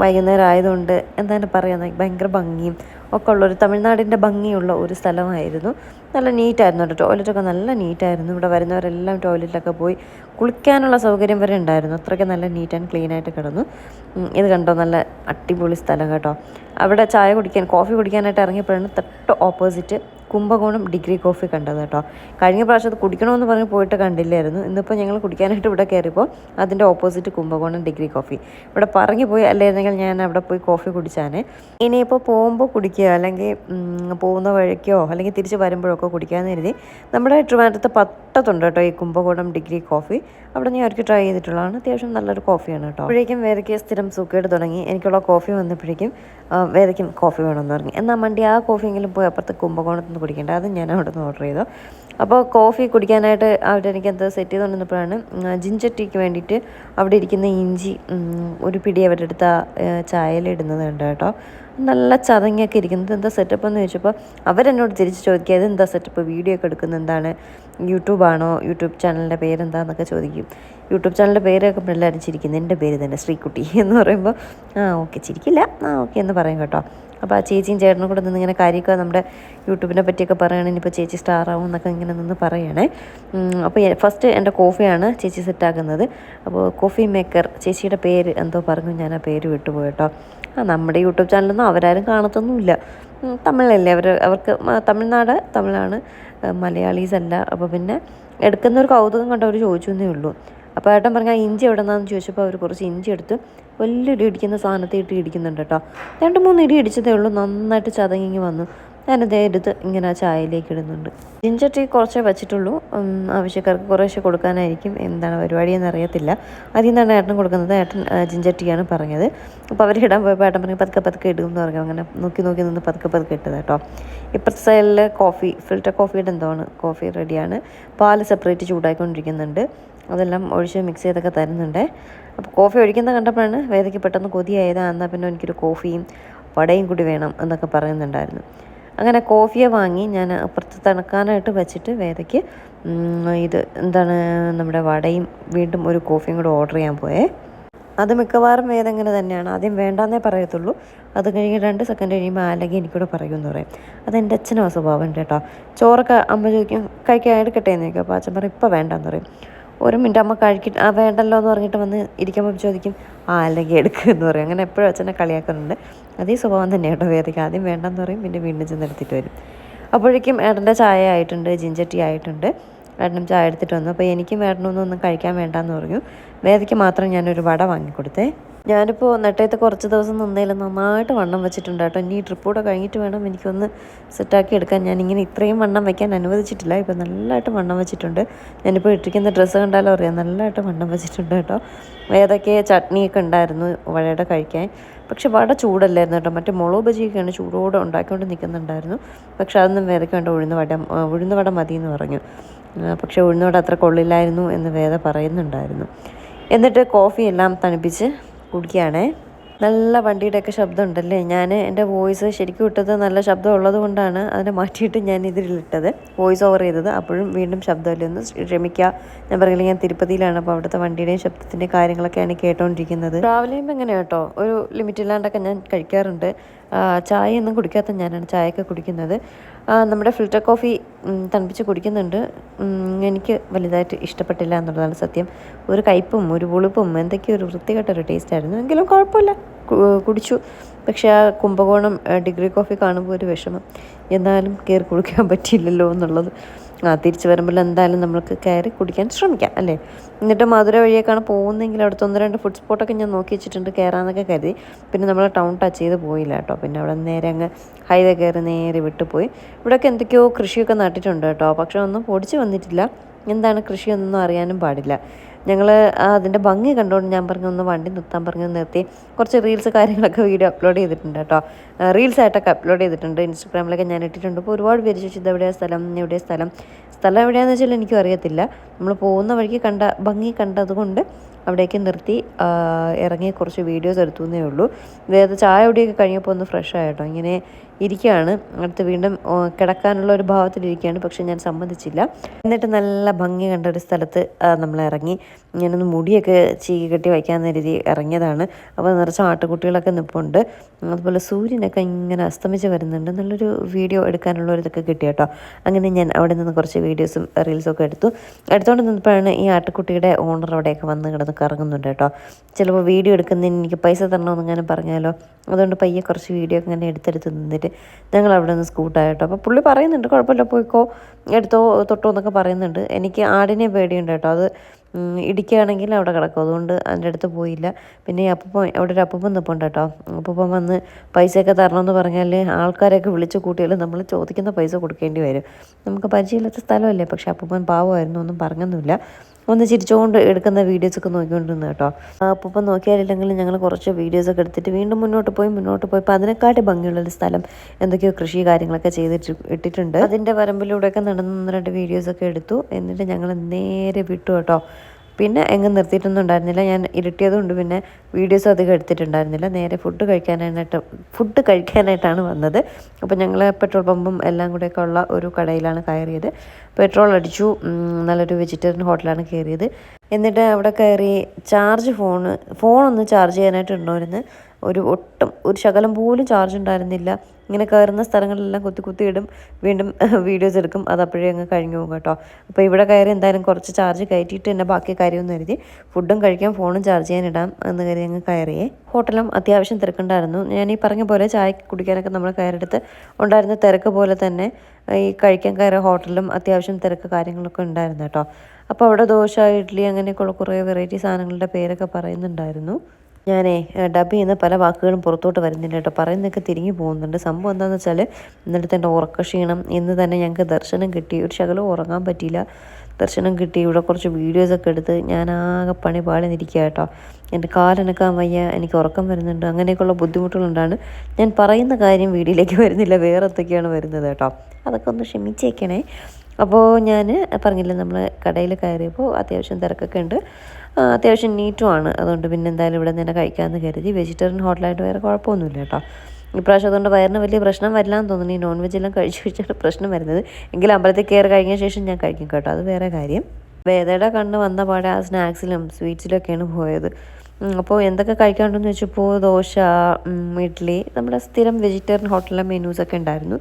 വൈകുന്നേരം ആയതുകൊണ്ട് എന്താണ് പറയുന്നത് ഭയങ്കര ഭംഗിയും ഒക്കെ ഉള്ളൊരു തമിഴ്നാടിന്റെ ഭംഗിയുള്ള ഒരു സ്ഥലമായിരുന്നു. നല്ല നീറ്റായിരുന്നു കേട്ടോ ടോയ്ലറ്റൊക്കെ നല്ല നീറ്റായിരുന്നു. ഇവിടെ വരുന്നവരെല്ലാം ടോയ്ലറ്റിലൊക്കെ പോയി കുളിക്കാനുള്ള സൗകര്യം വരെ ഉണ്ടായിരുന്നു. അത്രയ്ക്ക് നല്ല നീറ്റ് ആൻഡ് ക്ലീൻ ആയിട്ട് കിടന്നു. ഇത് കണ്ടോ നല്ല അടിപൊളി സ്ഥലം കേട്ടോ. അവിടെ ചായ കുടിക്കാൻ കോഫി കുടിക്കാനായിട്ട് ഇറങ്ങിയപ്പോഴാണ് തൊട്ട് ഓപ്പോസിറ്റ് കുംഭകോണം ഡിഗ്രി കോഫി കണ്ടത് കേട്ടോ. കഴിഞ്ഞ പ്രാവശ്യം അത് കുടിക്കണമെന്ന് പറഞ്ഞ് പോയിട്ട് കണ്ടില്ലായിരുന്നു. ഇന്നിപ്പോൾ ഞങ്ങൾ കുടിക്കാനായിട്ട് ഇവിടെ കയറിയപ്പോൾ അതിന്റെ ഓപ്പോസിറ്റ് കുംഭകോണം ഡിഗ്രി കോഫി. ഇവിടെ പറഞ്ഞു പോയി അല്ലായിരുന്നെങ്കിൽ ഞാൻ അവിടെ പോയി കോഫി കുടിച്ചാനേ. ഇനിയിപ്പോൾ പോകുമ്പോൾ കുടിക്കുക അല്ലെങ്കിൽ പോകുന്ന വഴിക്കോ അല്ലെങ്കിൽ തിരിച്ച് വരുമ്പോഴൊക്കെ കുടിക്കാമെന്ന് കരുതി. നമ്മുടെ ട്രിവാൻഡ്രത്ത് പട്ടത്തുണ്ട് കേട്ടോ ഈ കുംഭകോണം ഡിഗ്രി കോഫി. അവിടെ ഞാൻ അവർക്ക് ട്രൈ ചെയ്തിട്ടുള്ളതാണ്. അത്യാവശ്യം നല്ലൊരു കോഫിയാണ് കേട്ടോ. അപ്പോഴേക്കും വേദയ്ക്ക് സ്ഥിരം സൂക്കേട് തുടങ്ങി. എനിക്കുള്ള കോഫി വന്നപ്പോഴേക്കും വേദയ്ക്കും കോഫി വേണമെന്ന് പറഞ്ഞു. എന്നാൽ മണ്ടി ആ കോഫിയെങ്കിലും പോയി അപ്പുറത്ത് കുംഭകോണത്ത് നിന്ന് കുടിക്കേണ്ട. അത് ഞാൻ അവിടെ നിന്ന് ഓർഡർ ചെയ്തു. അപ്പോൾ കോഫി കുടിക്കാനായിട്ട് അവിടെ എനിക്ക് എന്താ സെറ്റ് ചെയ്തുകൊണ്ടിരുന്നപ്പോഴാണ് ജിഞ്ചർ ടീക്ക് വേണ്ടിയിട്ട് അവിടെ ഇരിക്കുന്ന ഇഞ്ചി ഒരു പിടി അവരുടെ അടുത്ത് ചായയിലിടുന്നത് ഉണ്ട് കേട്ടോ. നല്ല ചതങ്ങിയൊക്കെ ഇരിക്കുന്നത്. എന്താ സെറ്റപ്പ് എന്ന് ചോദിച്ചപ്പോൾ അവരെന്നോട് തിരിച്ച് ചോദിക്കുക ഇത് എന്താ സെറ്റപ്പ് വീഡിയോ ഒക്കെ എടുക്കുന്നത് എന്താണ്? യൂട്യൂബാണോ? യൂട്യൂബ് ചാനലിന്റെ പേരെന്താന്നൊക്കെ ചോദിക്കും. യൂട്യൂബ് ചാനലിന്റെ പേരൊക്കെ എല്ലാവരും ചിരിക്കുന്നു. എന്റെ പേര് തന്നെ ശ്രീകുട്ടി എന്ന് പറയുമ്പോൾ ആ ഓക്കെ ചിരിക്കില്ല. ആ ഓക്കെ എന്ന് പറയും കേട്ടോ. അപ്പോൾ ആ ചേച്ചിയും ചേട്ടനും കൂടെ നിന്ന് ഇങ്ങനെ കാര്യമൊക്കെ നമ്മുടെ യൂട്യൂബിനെ പറ്റിയൊക്കെ പറയുകയാണെങ്കിൽ ഇനിയിപ്പോൾ ചേച്ചി സ്റ്റാർ ആവും എന്നൊക്കെ ഇങ്ങനെ നിന്ന് പറയണേ. അപ്പോൾ ഫസ്റ്റ് എന്റെ കോഫിയാണ് ചേച്ചി സെറ്റാക്കുന്നത്. അപ്പോൾ കോഫി മേക്കർ ചേച്ചിയുടെ പേര് എന്തോ പറഞ്ഞു ഞാൻ ആ പേര് വിട്ടുപോയി കേട്ടോ. ആ നമ്മുടെ യൂട്യൂബ് ചാനലൊന്നും അവരാരും കാണത്തൊന്നുമില്ല. തമിഴല്ലേ അവർ അവർക്ക് തമിഴ്നാട് തമിഴാണ്. മലയാളീസ് അല്ല അപ്പോൾ പിന്നെ എടുക്കുന്ന ഒരു കൗതുകം കണ്ട് അവർ ചോദിച്ചു എന്നേ ഉള്ളൂ. അപ്പോൾ ഏട്ടൻ പറഞ്ഞാൽ ഇഞ്ചി എവിടെ നിന്നാന്ന് ചോദിച്ചപ്പോൾ അവർ കുറച്ച് ഇഞ്ചി എടുത്ത് വലിയൊരു ഇടിക്കുന്ന സാധനത്തെ ഇട്ട് ഇടിക്കുന്നുണ്ട് കേട്ടോ. രണ്ട് മൂന്ന് ഇടി ഇടിച്ചതേ ഉള്ളൂ. നന്നായിട്ട് ചതങ്ങി വന്നു. ഞാനതേ എടുത്ത് ഇങ്ങനെ ചായയിലേക്ക് ഇടുന്നുണ്ട്. ജിഞ്ചർ ടീ കുറച്ചേ വെച്ചിട്ടുള്ളൂ. ആവശ്യക്കാർക്ക് കുറേശ്ശെ കൊടുക്കാനായിരിക്കും. എന്താണ് പരിപാടി എന്നറിയത്തില്ല. അതിൽ നിന്നാണ് ഏട്ടൻ കൊടുക്കുന്നത്. ഏട്ടൻ ജിഞ്ചർ ടീയാണ് പറഞ്ഞത്. അപ്പോൾ അവർ ഇടാൻ പോയപ്പോൾ ഏട്ടൻ പറഞ്ഞു പതുക്കെ പതുക്കെ ഇടും എന്ന് പറഞ്ഞു. അങ്ങനെ നോക്കി നോക്കി നിന്ന് പതുക്കെ പതുക്കെ ഇട്ടത് കേട്ടോ ഇപ്പുറത്തെ സൈഡിൽ കോഫി ഫിൽറ്റർ കോഫിയുടെ എന്താണ്? കോഫി റെഡിയാണ് പാൽ സെപ്പറേറ്റ് ചൂടാക്കിക്കൊണ്ടിരിക്കുന്നുണ്ട് അതെല്ലാം ഒഴിച്ച് മിക്സ് ചെയ്തൊക്കെ തരുന്നുണ്ട്. അപ്പോൾ കോഫി ഒഴിക്കുന്നത് കണ്ടപ്പോഴാണ് വേദയ്ക്ക് പെട്ടെന്ന് കൊതിയായത്. എന്നാൽ പിന്നെ എനിക്കൊരു കോഫിയും വടയും കൂടി വേണം എന്നൊക്കെ പറയുന്നുണ്ടായിരുന്നു. അങ്ങനെ കോഫിയെ വാങ്ങി ഞാൻ അപ്പുറത്ത് തണുക്കാനായിട്ട് വെച്ചിട്ട് വേദയ്ക്ക് ഇത് എന്താണ് നമ്മുടെ വടയും വീണ്ടും ഒരു കോഫിയും കൂടെ ഓർഡർ ചെയ്യാൻ പോയേ. അത് മിക്കവാറും വേദ ഇങ്ങനെ തന്നെയാണ്. ആദ്യം വേണ്ടാന്നേ പറയത്തുള്ളൂ. അത് കഴിഞ്ഞ് രണ്ട് സെക്കൻഡ് കഴിയുമ്പോൾ അല്ലെങ്കിൽ എനിക്കൂടെ പറയുമെന്ന് പറയും അത് എന്റെ അച്ഛനും ആ സ്വഭാവം കേട്ടോ. ചോറൊക്കെ അമ്മ ചോദിക്കും കഴിക്കാൻ എടുക്കട്ടെ? എന്ന് ചോദിക്കും. അപ്പോൾ അച്ഛൻ പറയും ഇപ്പോൾ വേണ്ടാന്ന് പറയും. ഒരു മിനിറ്റ് അമ്മ കഴിക്കിട്ട് ആ വേണ്ടല്ലോ എന്ന് പറഞ്ഞിട്ട് വന്ന് ഇരിക്കുമ്പോൾ ചോദിക്കും ആ അല്ലെങ്കിൽ എടുക്കുക എന്ന് പറയും. അങ്ങനെ എപ്പോഴും അച്ഛനെ കളിയാക്കുന്നുണ്ട്. അതേ സ്വഭാവം തന്നെ കേട്ടോ വേദിക്ക് ആദ്യം വേണ്ടെന്ന് പറയും പിന്നെ വീണ്ടും ചെന്ന് എടുത്തിട്ട് വരും. അപ്പോഴേക്കും ഏട്ടന്റെ ചായ ആയിട്ടുണ്ട് ജിഞ്ചർ ടീ ആയിട്ടുണ്ട്. ഏട്ടനും ചായ എടുത്തിട്ട് വന്നു. അപ്പോൾ എനിക്കും ഏട്ടനൊന്നും ഒന്നും കഴിക്കാൻ വേണ്ടാന്ന് പറഞ്ഞു. വേദിക്ക് മാത്രം ഞാനൊരു വട വാങ്ങിക്കൊടുത്തേ. ഞാനിപ്പോൾ നെട്ടയത്ത് കുറച്ച് ദിവസം നിന്നതിൽ നന്നായിട്ട് വണ്ണം വെച്ചിട്ടുണ്ട് കേട്ടോ. ഇനി ട്രിപ്പ് കൂടെ കഴിഞ്ഞിട്ട് വേണം എനിക്കൊന്ന് സെറ്റാക്കി എടുക്കാൻ. ഞാനിങ്ങനെ ഇത്രയും വണ്ണം വയ്ക്കാൻ അനുവദിച്ചിട്ടില്ല. ഇപ്പോൾ നല്ലതായിട്ട് വണ്ണം വെച്ചിട്ടുണ്ട്. ഞാനിപ്പോൾ ഇട്ടിരിക്കുന്ന ഡ്രസ്സ് കണ്ടാലും അറിയാം. നല്ലതായിട്ട് വണ്ണം വെച്ചിട്ടുണ്ട് കേട്ടോ. ഏതൊക്കെ ചട്നിയൊക്കെ ഉണ്ടായിരുന്നു വടയുടെ കഴിക്കാൻ. പക്ഷെ വട ചൂടല്ലായിരുന്നു കേട്ടോ. മറ്റേ മുളക് ബജിയൊക്കെയാണ് ചൂടോടെ ഉണ്ടാക്കിക്കൊണ്ട് നിൽക്കുന്നുണ്ടായിരുന്നു. പക്ഷെ അതൊന്നും വേദയ്ക്ക് വേണ്ട ഉഴുന്ന വട ഉഴുന്ന വട മതി എന്ന് പറഞ്ഞു പക്ഷേ ഉഴുന്ന വട അത്ര കൊള്ളില്ലായിരുന്നു എന്ന് വേദ പറയുന്നുണ്ടായിരുന്നു. എന്നിട്ട് കോഫി എല്ലാം തണുപ്പിച്ച് കുടിക്കുകയാണേ. നല്ല വണ്ടിയുടെയൊക്കെ ശബ്ദം ഉണ്ടല്ലേ ഞാൻ എന്റെ വോയിസ് ശരിക്കും ഇട്ടത് നല്ല ശബ്ദം ഉള്ളത് കൊണ്ടാണ് അതിനെ മാറ്റിയിട്ട് ഞാൻ ഇതിലിട്ടത് വോയിസ് ഓവർ ചെയ്തത്. അപ്പോഴും വീണ്ടും ശബ്ദമല്ലേ? ഒന്ന് ക്ഷമിക്കുക ഞാൻ പറഞ്ഞില്ല ഞാൻ തിരുപ്പതിയിലാണ് അപ്പോൾ അവിടുത്തെ വണ്ടിയുടെയും ശബ്ദത്തിന്റെയും കാര്യങ്ങളൊക്കെയാണ് കേട്ടോണ്ടിരിക്കുന്നത്. ട്രാവൽ ചെയ്യുമ്പോൾ എങ്ങനെ കേട്ടോ ഒരു ലിമിറ്റ് ഇല്ലാണ്ടൊക്കെ ഞാൻ കഴിക്കാറുണ്ട്. ആ, ചായ ഒന്നും കുടിക്കാത്ത ഞാനാണ് ചായയൊക്കെ കുടിക്കുന്നത്. നമ്മുടെ ഫിൽറ്റർ കോഫി തണുപ്പിച്ച് കുടിക്കുന്നുണ്ട്. എനിക്ക് വലുതായിട്ട് ഇഷ്ടപ്പെട്ടില്ല എന്നുള്ളതാണ് സത്യം. ഒരു കയ്പും ഒരു പുളിപ്പും എന്തൊക്കെയോ ഒരു വൃത്തികെട്ട ഒരു ടേസ്റ്റ് ആയിരുന്നു. എങ്കിലും കുഴപ്പമില്ല. കുടിച്ചു. പക്ഷേ ആ കുംഭകോണം ഡിഗ്രി കോഫി കാണുമ്പോൾ ഒരു വിഷമം. എന്നാലും കയറി കുടിക്കാൻ പറ്റിയില്ലല്ലോ എന്നുള്ളത്. തിരിച്ച് വരുമ്പോൾ എന്തായാലും നമുക്ക് കയറി കുടിക്കാൻ ശ്രമിക്കാം അല്ലേ? എന്നിട്ട് മധുര വഴിയേക്കാണ് പോകുന്നതെങ്കിൽ അടുത്ത് ഒന്ന് രണ്ട് ഫുഡ് സ്പോട്ടൊക്കെ ഞാൻ നോക്കി വെച്ചിട്ടുണ്ട് കയറാമെന്നൊക്കെ കരുതി. പിന്നെ നമ്മൾ ടൗൺ ടച്ച് ചെയ്ത് പോയില്ല കേട്ടോ. പിന്നെ അവിടെ നേരെ അങ്ങ് ഹൈവേ കയറി നേരെ വിട്ടുപോയി ഇവിടെയൊക്കെ എന്തൊക്കെയോ കൃഷിയൊക്കെ നട്ടിട്ടുണ്ട് കേട്ടോ. പക്ഷെ ഒന്നും പൊടിച്ച് വന്നിട്ടില്ല. എന്താണ് കൃഷിയൊന്നും അറിയാനും പാടില്ല. ഞങ്ങൾ അതിന്റെ ഭംഗി കണ്ടുകൊണ്ട് ഞാൻ പറഞ്ഞു ഒന്ന് വണ്ടി നിർത്താൻ പറഞ്ഞു നിർത്തി. കുറച്ച് റീൽസ് കാര്യങ്ങളൊക്കെ വീഡിയോ അപ്ലോഡ് ചെയ്തിട്ടുണ്ട് കേട്ടോ. റീൽസ് ആയിട്ടൊക്കെ അപ്ലോഡ് ചെയ്തിട്ടുണ്ട്. ഇൻസ്റ്റാഗ്രാമിലൊക്കെ ഞാൻ ഇട്ടിട്ടുണ്ട്. അപ്പോൾ ഒരുപാട് പേര് ചോദിച്ചു ഇത് എവിടെയാണ് സ്ഥലം? എവിടെയാണ് സ്ഥലം? സ്ഥലം എവിടെയാണെന്ന് വെച്ചാൽ എനിക്കും അറിയത്തില്ല. നമ്മൾ പോകുന്ന വഴിക്ക് കണ്ട ഭംഗി കണ്ടതുകൊണ്ട് അവിടേക്ക് നിർത്തി ഇറങ്ങി കുറച്ച് വീഡിയോസ് എടുത്തു എന്നേ ഉള്ളൂ. വേറെ ചായ ഒടിയൊക്കെ കഴിഞ്ഞപ്പോൾ ഒന്ന് ഫ്രഷ് ആയിട്ടോ ഇങ്ങനെ ഇരിക്കുകയാണ്. അടുത്ത് വീണ്ടും കിടക്കാനുള്ള ഒരു ഭാവത്തിലിരിക്കുകയാണ് പക്ഷെ ഞാൻ സമ്മതിച്ചില്ല. എന്നിട്ട് നല്ല ഭംഗി കണ്ട ഒരു സ്ഥലത്ത് നമ്മൾ ഇറങ്ങി. ഞാനൊന്ന് മുടിയൊക്കെ ചീകി കെട്ടി വയ്ക്കാമെന്ന രീതി ഇറങ്ങിയതാണ്. അപ്പോൾ നിറച്ച് ആട്ടുകുട്ടികളൊക്കെ നിൽപ്പുണ്ട് അതുപോലെ സൂര്യനൊക്കെ ഇങ്ങനെ അസ്തമിച്ച് വരുന്നുണ്ട്. നല്ലൊരു വീഡിയോ എടുക്കാനുള്ള ഒരു ഇതൊക്കെ കിട്ടി കേട്ടോ. അങ്ങനെ ഞാൻ അവിടെ നിന്ന് കുറച്ച് വീഡിയോസും റീൽസും ഒക്കെ എടുത്തു. എടുത്തുകൊണ്ട് നിന്നപ്പോഴാണ് ഈ ആട്ടുകുട്ടിയുടെ ഓണർ അവിടെയൊക്കെ വന്ന് കിടന്ന് കറങ്ങുന്നുണ്ട് കേട്ടോ. ചിലപ്പോൾ വീഡിയോ എടുക്കുന്നതിന് എനിക്ക് പൈസ തരണമെന്ന് ഇങ്ങനെ പറഞ്ഞാലോ. അതുകൊണ്ട് പയ്യെ കുറച്ച് വീഡിയോ ഒക്കെ ഇങ്ങനെ എടുത്തെടുത്ത് നിന്നിട്ട് ഞങ്ങൾ അവിടെ നിന്ന് സ്കൂട്ടായിട്ടോ അപ്പോൾ പുള്ളി പറയുന്നുണ്ട് കുഴപ്പമില്ല പോയിക്കോ. എടുത്തോ തൊട്ടോ എന്നൊക്കെ പറയുന്നുണ്ട്. എനിക്ക് ആടിനെ പേടിയുണ്ട് കേട്ടോ. അത് ഇടിക്കുകയാണെങ്കിൽ അവിടെ കിടക്കും. അതുകൊണ്ട് അതിന്റെ അടുത്ത് പോയില്ല. പിന്നെ അപ്പൂപ്പൻ അവിടെ ഒരു അപ്പൂപ്പൻ നിൽപ്പുണ്ട് കേട്ടോ. അപ്പൂപ്പൻ വന്ന് പൈസയൊക്കെ തരണമെന്ന് പറഞ്ഞാൽ ആൾക്കാരെയൊക്കെ വിളിച്ച് കൂട്ടിയാൽ നമ്മൾ ചോദിക്കുന്ന പൈസ കൊടുക്കേണ്ടി വരും. നമുക്ക് പരിചയമില്ലാത്ത സ്ഥലമല്ലേ? പക്ഷെ അപ്പൂപ്പൻ പാവമായിരുന്നു ഒന്നും പറഞ്ഞൊന്നുമില്ല. ഒന്ന് ചിരിച്ചുകൊണ്ട് എടുക്കുന്ന വീഡിയോസൊക്കെ നോക്കിക്കൊണ്ടിരുന്നു കേട്ടോ. അപ്പം ഇപ്പം നോക്കിയാലില്ലെങ്കിൽ ഞങ്ങൾ കുറച്ച് വീഡിയോസൊക്കെ എടുത്തിട്ട് വീണ്ടും മുന്നോട്ട് പോയി മുന്നോട്ട് പോയി. അപ്പോൾ അതിനെക്കാട്ടി ഭംഗിയുള്ളൊരു സ്ഥലം എന്തൊക്കെയോ കൃഷി കാര്യങ്ങളൊക്കെ ചെയ്തിട്ട് ഇട്ടിട്ടുണ്ട്. അതിന്റെ വരമ്പിലൂടെയൊക്കെ നടന്ന് രണ്ട് വീഡിയോസൊക്കെ എടുത്തു. എന്നിട്ട് ഞങ്ങൾ നേരെ വിട്ടു കേട്ടോ. പിന്നെ എങ്ങും നിർത്തിയിട്ടൊന്നും ഉണ്ടായിരുന്നില്ല. ഞാൻ ഇരുട്ടിയതുകൊണ്ട് പിന്നെ വീഡിയോസ് അധികം എടുത്തിട്ടുണ്ടായിരുന്നില്ല. നേരെ ഫുഡ് കഴിക്കാനായിട്ട് ഫുഡ് കഴിക്കാനായിട്ടാണ് വന്നത്. അപ്പോൾ ഞങ്ങൾ പെട്രോൾ പമ്പും എല്ലാം കൂടെയൊക്കെ ഉള്ള ഒരു കടയിലാണ് കയറിയത്. പെട്രോൾ അടിച്ചു. നല്ലൊരു വെജിറ്റേറിയൻ ഹോട്ടലാണ് കയറിയത്. എന്നിട്ട് അവിടെ കയറി ചാർജ് ഫോണ് ഫോണൊന്ന് ചാർജ് ചെയ്യാനായിട്ട് ഉണ്ടോ ഒരു ഒട്ടും ഒരു ശകലം പോലും ചാർജ് ഉണ്ടായിരുന്നില്ല. ഇങ്ങനെ കയറുന്ന സ്ഥലങ്ങളിലെല്ലാം കുത്തി കുത്തി ഇടും. വീണ്ടും വീഡിയോസ് എടുക്കും. അത് അപ്പോഴേ അങ്ങ് കഴിഞ്ഞു പോകും കേട്ടോ. അപ്പോൾ ഇവിടെ കയറി എന്തായാലും കുറച്ച് ചാർജ് കയറ്റിയിട്ട് തന്നെ ബാക്കി കാര്യമൊന്നും കരുതി ഫുഡും കഴിക്കാം ഫോണും ചാർജ് ചെയ്യാൻ ഇടാം എന്ന് കരുതി അങ്ങ് കയറിയേ. ഹോട്ടലും അത്യാവശ്യം തിരക്കുണ്ടായിരുന്നു. ഞാൻ ഈ പറഞ്ഞ പോലെ ചായ കുടിക്കാനൊക്കെ നമ്മൾ കയറെടുത്ത് ഉണ്ടായിരുന്ന തിരക്ക് പോലെ തന്നെ ഈ കഴിക്കാൻ കയറിയ ഹോട്ടലിലും അത്യാവശ്യം തിരക്ക് കാര്യങ്ങളൊക്കെ ഉണ്ടായിരുന്നു കേട്ടോ. അപ്പോൾ അവിടെ ദോശ ഇഡ്ഡലി അങ്ങനെയൊക്കെയുള്ള കുറേ വെറൈറ്റി സാധനങ്ങളുടെ പേരൊക്കെ പറയുന്നുണ്ടായിരുന്നു. ഞാനേ ഡബ് ചെയ്യുന്ന പല വാക്കുകളും പുറത്തോട്ട് വരുന്നില്ല കേട്ടോ. പറയുന്നൊക്കെ തിരിഞ്ഞു പോകുന്നുണ്ട്. സംഭവം എന്താണെന്ന് വെച്ചാൽ എന്നിടത്ത് എന്റെ ഉറക്ക ക്ഷീണം. ഇന്ന് തന്നെ ഞങ്ങൾക്ക് ദർശനം കിട്ടി. ഒരു ശകലം ഉറങ്ങാൻ പറ്റിയില്ല. ദർശനം കിട്ടി. ഇവിടെ കുറച്ച് വീഡിയോസൊക്കെ എടുത്ത് ഞാൻ ആകെ പണി പാടി നിൽക്കുക കേട്ടോ. എന്റെ കാലനക്കാൻ വയ്യ. എനിക്ക് ഉറക്കം വരുന്നുണ്ട്. അങ്ങനെയൊക്കെയുള്ള ബുദ്ധിമുട്ടുകളുണ്ടാണ്. ഞാൻ പറയുന്ന കാര്യം വീഡിയോയിലേക്ക് വരുന്നില്ല. വേറെ എന്തൊക്കെയാണ് വരുന്നത് കേട്ടോ. അതൊക്കെ ഒന്ന് ക്ഷമിച്ചേക്കണേ. അപ്പോൾ ഞാൻ പറഞ്ഞില്ല നമ്മൾ കടയിൽ കയറിയപ്പോൾ അത്യാവശ്യം തിരക്കൊക്കെ ഉണ്ട്. അത്യാവശ്യം നീറ്റുമാണ്. അതുകൊണ്ട് പിന്നെ എന്തായാലും ഇവിടെ നിന്ന് തന്നെ കഴിക്കാമെന്ന് കരുതി. വെജിറ്റേറിയൻ ഹോട്ടലായിട്ട് വേറെ കുഴപ്പമൊന്നുമില്ല കേട്ടോ. ഇപ്രാവശ്യം അതുകൊണ്ട് വയറിന് വലിയ പ്രശ്നം വരില്ലാന്ന് തോന്നുന്നു. ഈ നോൺ വെജ് എല്ലാം കഴിച്ച് കഴിച്ചാണ് പ്രശ്നം വരുന്നത്. എങ്കിലും അമ്പലത്തിൽ കയറി കഴിഞ്ഞ ശേഷം ഞാൻ കഴിക്കും കേട്ടോ. അത് വേറെ കാര്യം. വേദയുടെ കണ്ണ് വന്ന പാടെ ആ സ്നാക്സിലും സ്വീറ്റ്സിലൊക്കെയാണ് പോയത്. അപ്പോൾ എന്തൊക്കെ കഴിക്കാനുണ്ടെന്ന് വെച്ചപ്പോൾ ദോശ ഇഡ്ഡലി നമ്മുടെ സ്ഥിരം വെജിറ്റേറിയൻ ഹോട്ടലിലെ മെനൂസൊക്കെ ഉണ്ടായിരുന്നു.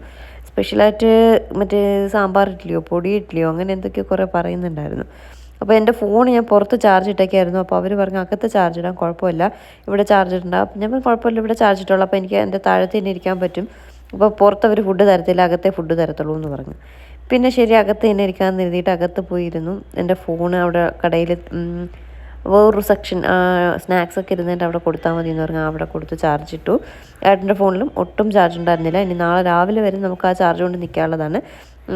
സ്പെഷ്യലായിട്ട് മറ്റേ സാമ്പാർ ഇഡ്ഡലിയോ പൊടി ഇഡ്ഡലിയോ അങ്ങനെ എന്തൊക്കെയോ കുറേ പറയുന്നുണ്ടായിരുന്നു. അപ്പോൾ എന്റെ ഫോൺ ഞാൻ പുറത്ത് ചാർജ് ഇട്ടൊക്കെയായിരുന്നു അപ്പോൾ അവർ പറഞ്ഞു അകത്ത് ചാർജ് ഇടാൻ കുഴപ്പമില്ല. ഇവിടെ ചാർജ് ഇടണ്ട. അപ്പം ഞാൻ കുഴപ്പമില്ല ഇവിടെ ചാർജ് ഇട്ടുള്ളൂ അപ്പോൾ എനിക്ക് എന്റെ താഴത്ത് തന്നെ ഇരിക്കാൻ പറ്റും. അപ്പോൾ പുറത്ത് അവർ ഫുഡ് തരത്തില്ല. അകത്തെ ഫുഡ് തരത്തുള്ളൂ എന്ന് പറഞ്ഞു. പിന്നെ ശരി അകത്ത് തന്നെ ഇരിക്കാമെന്ന് എഴുതിയിട്ട് അകത്ത് പോയിരുന്നു. എന്റെ ഫോൺ അവിടെ കടയിൽ വേറൊരു സെക്ഷൻ സ്നാക്സ് ഒക്കെ ഇരുന്നിട്ട് അവിടെ കൊടുത്താൽ മതി എന്ന് പറഞ്ഞാൽ അവിടെ കൊടുത്ത് ചാർജ് ഇട്ടു. ഏട്ടന്റെ ഫോണിലും ഒട്ടും ചാർജ് ഉണ്ടായിരുന്നില്ല. ഇനി നാളെ രാവിലെ വരെ നമുക്ക് ആ ചാർജ് കൊണ്ട് നിൽക്കാനുള്ളതാണ്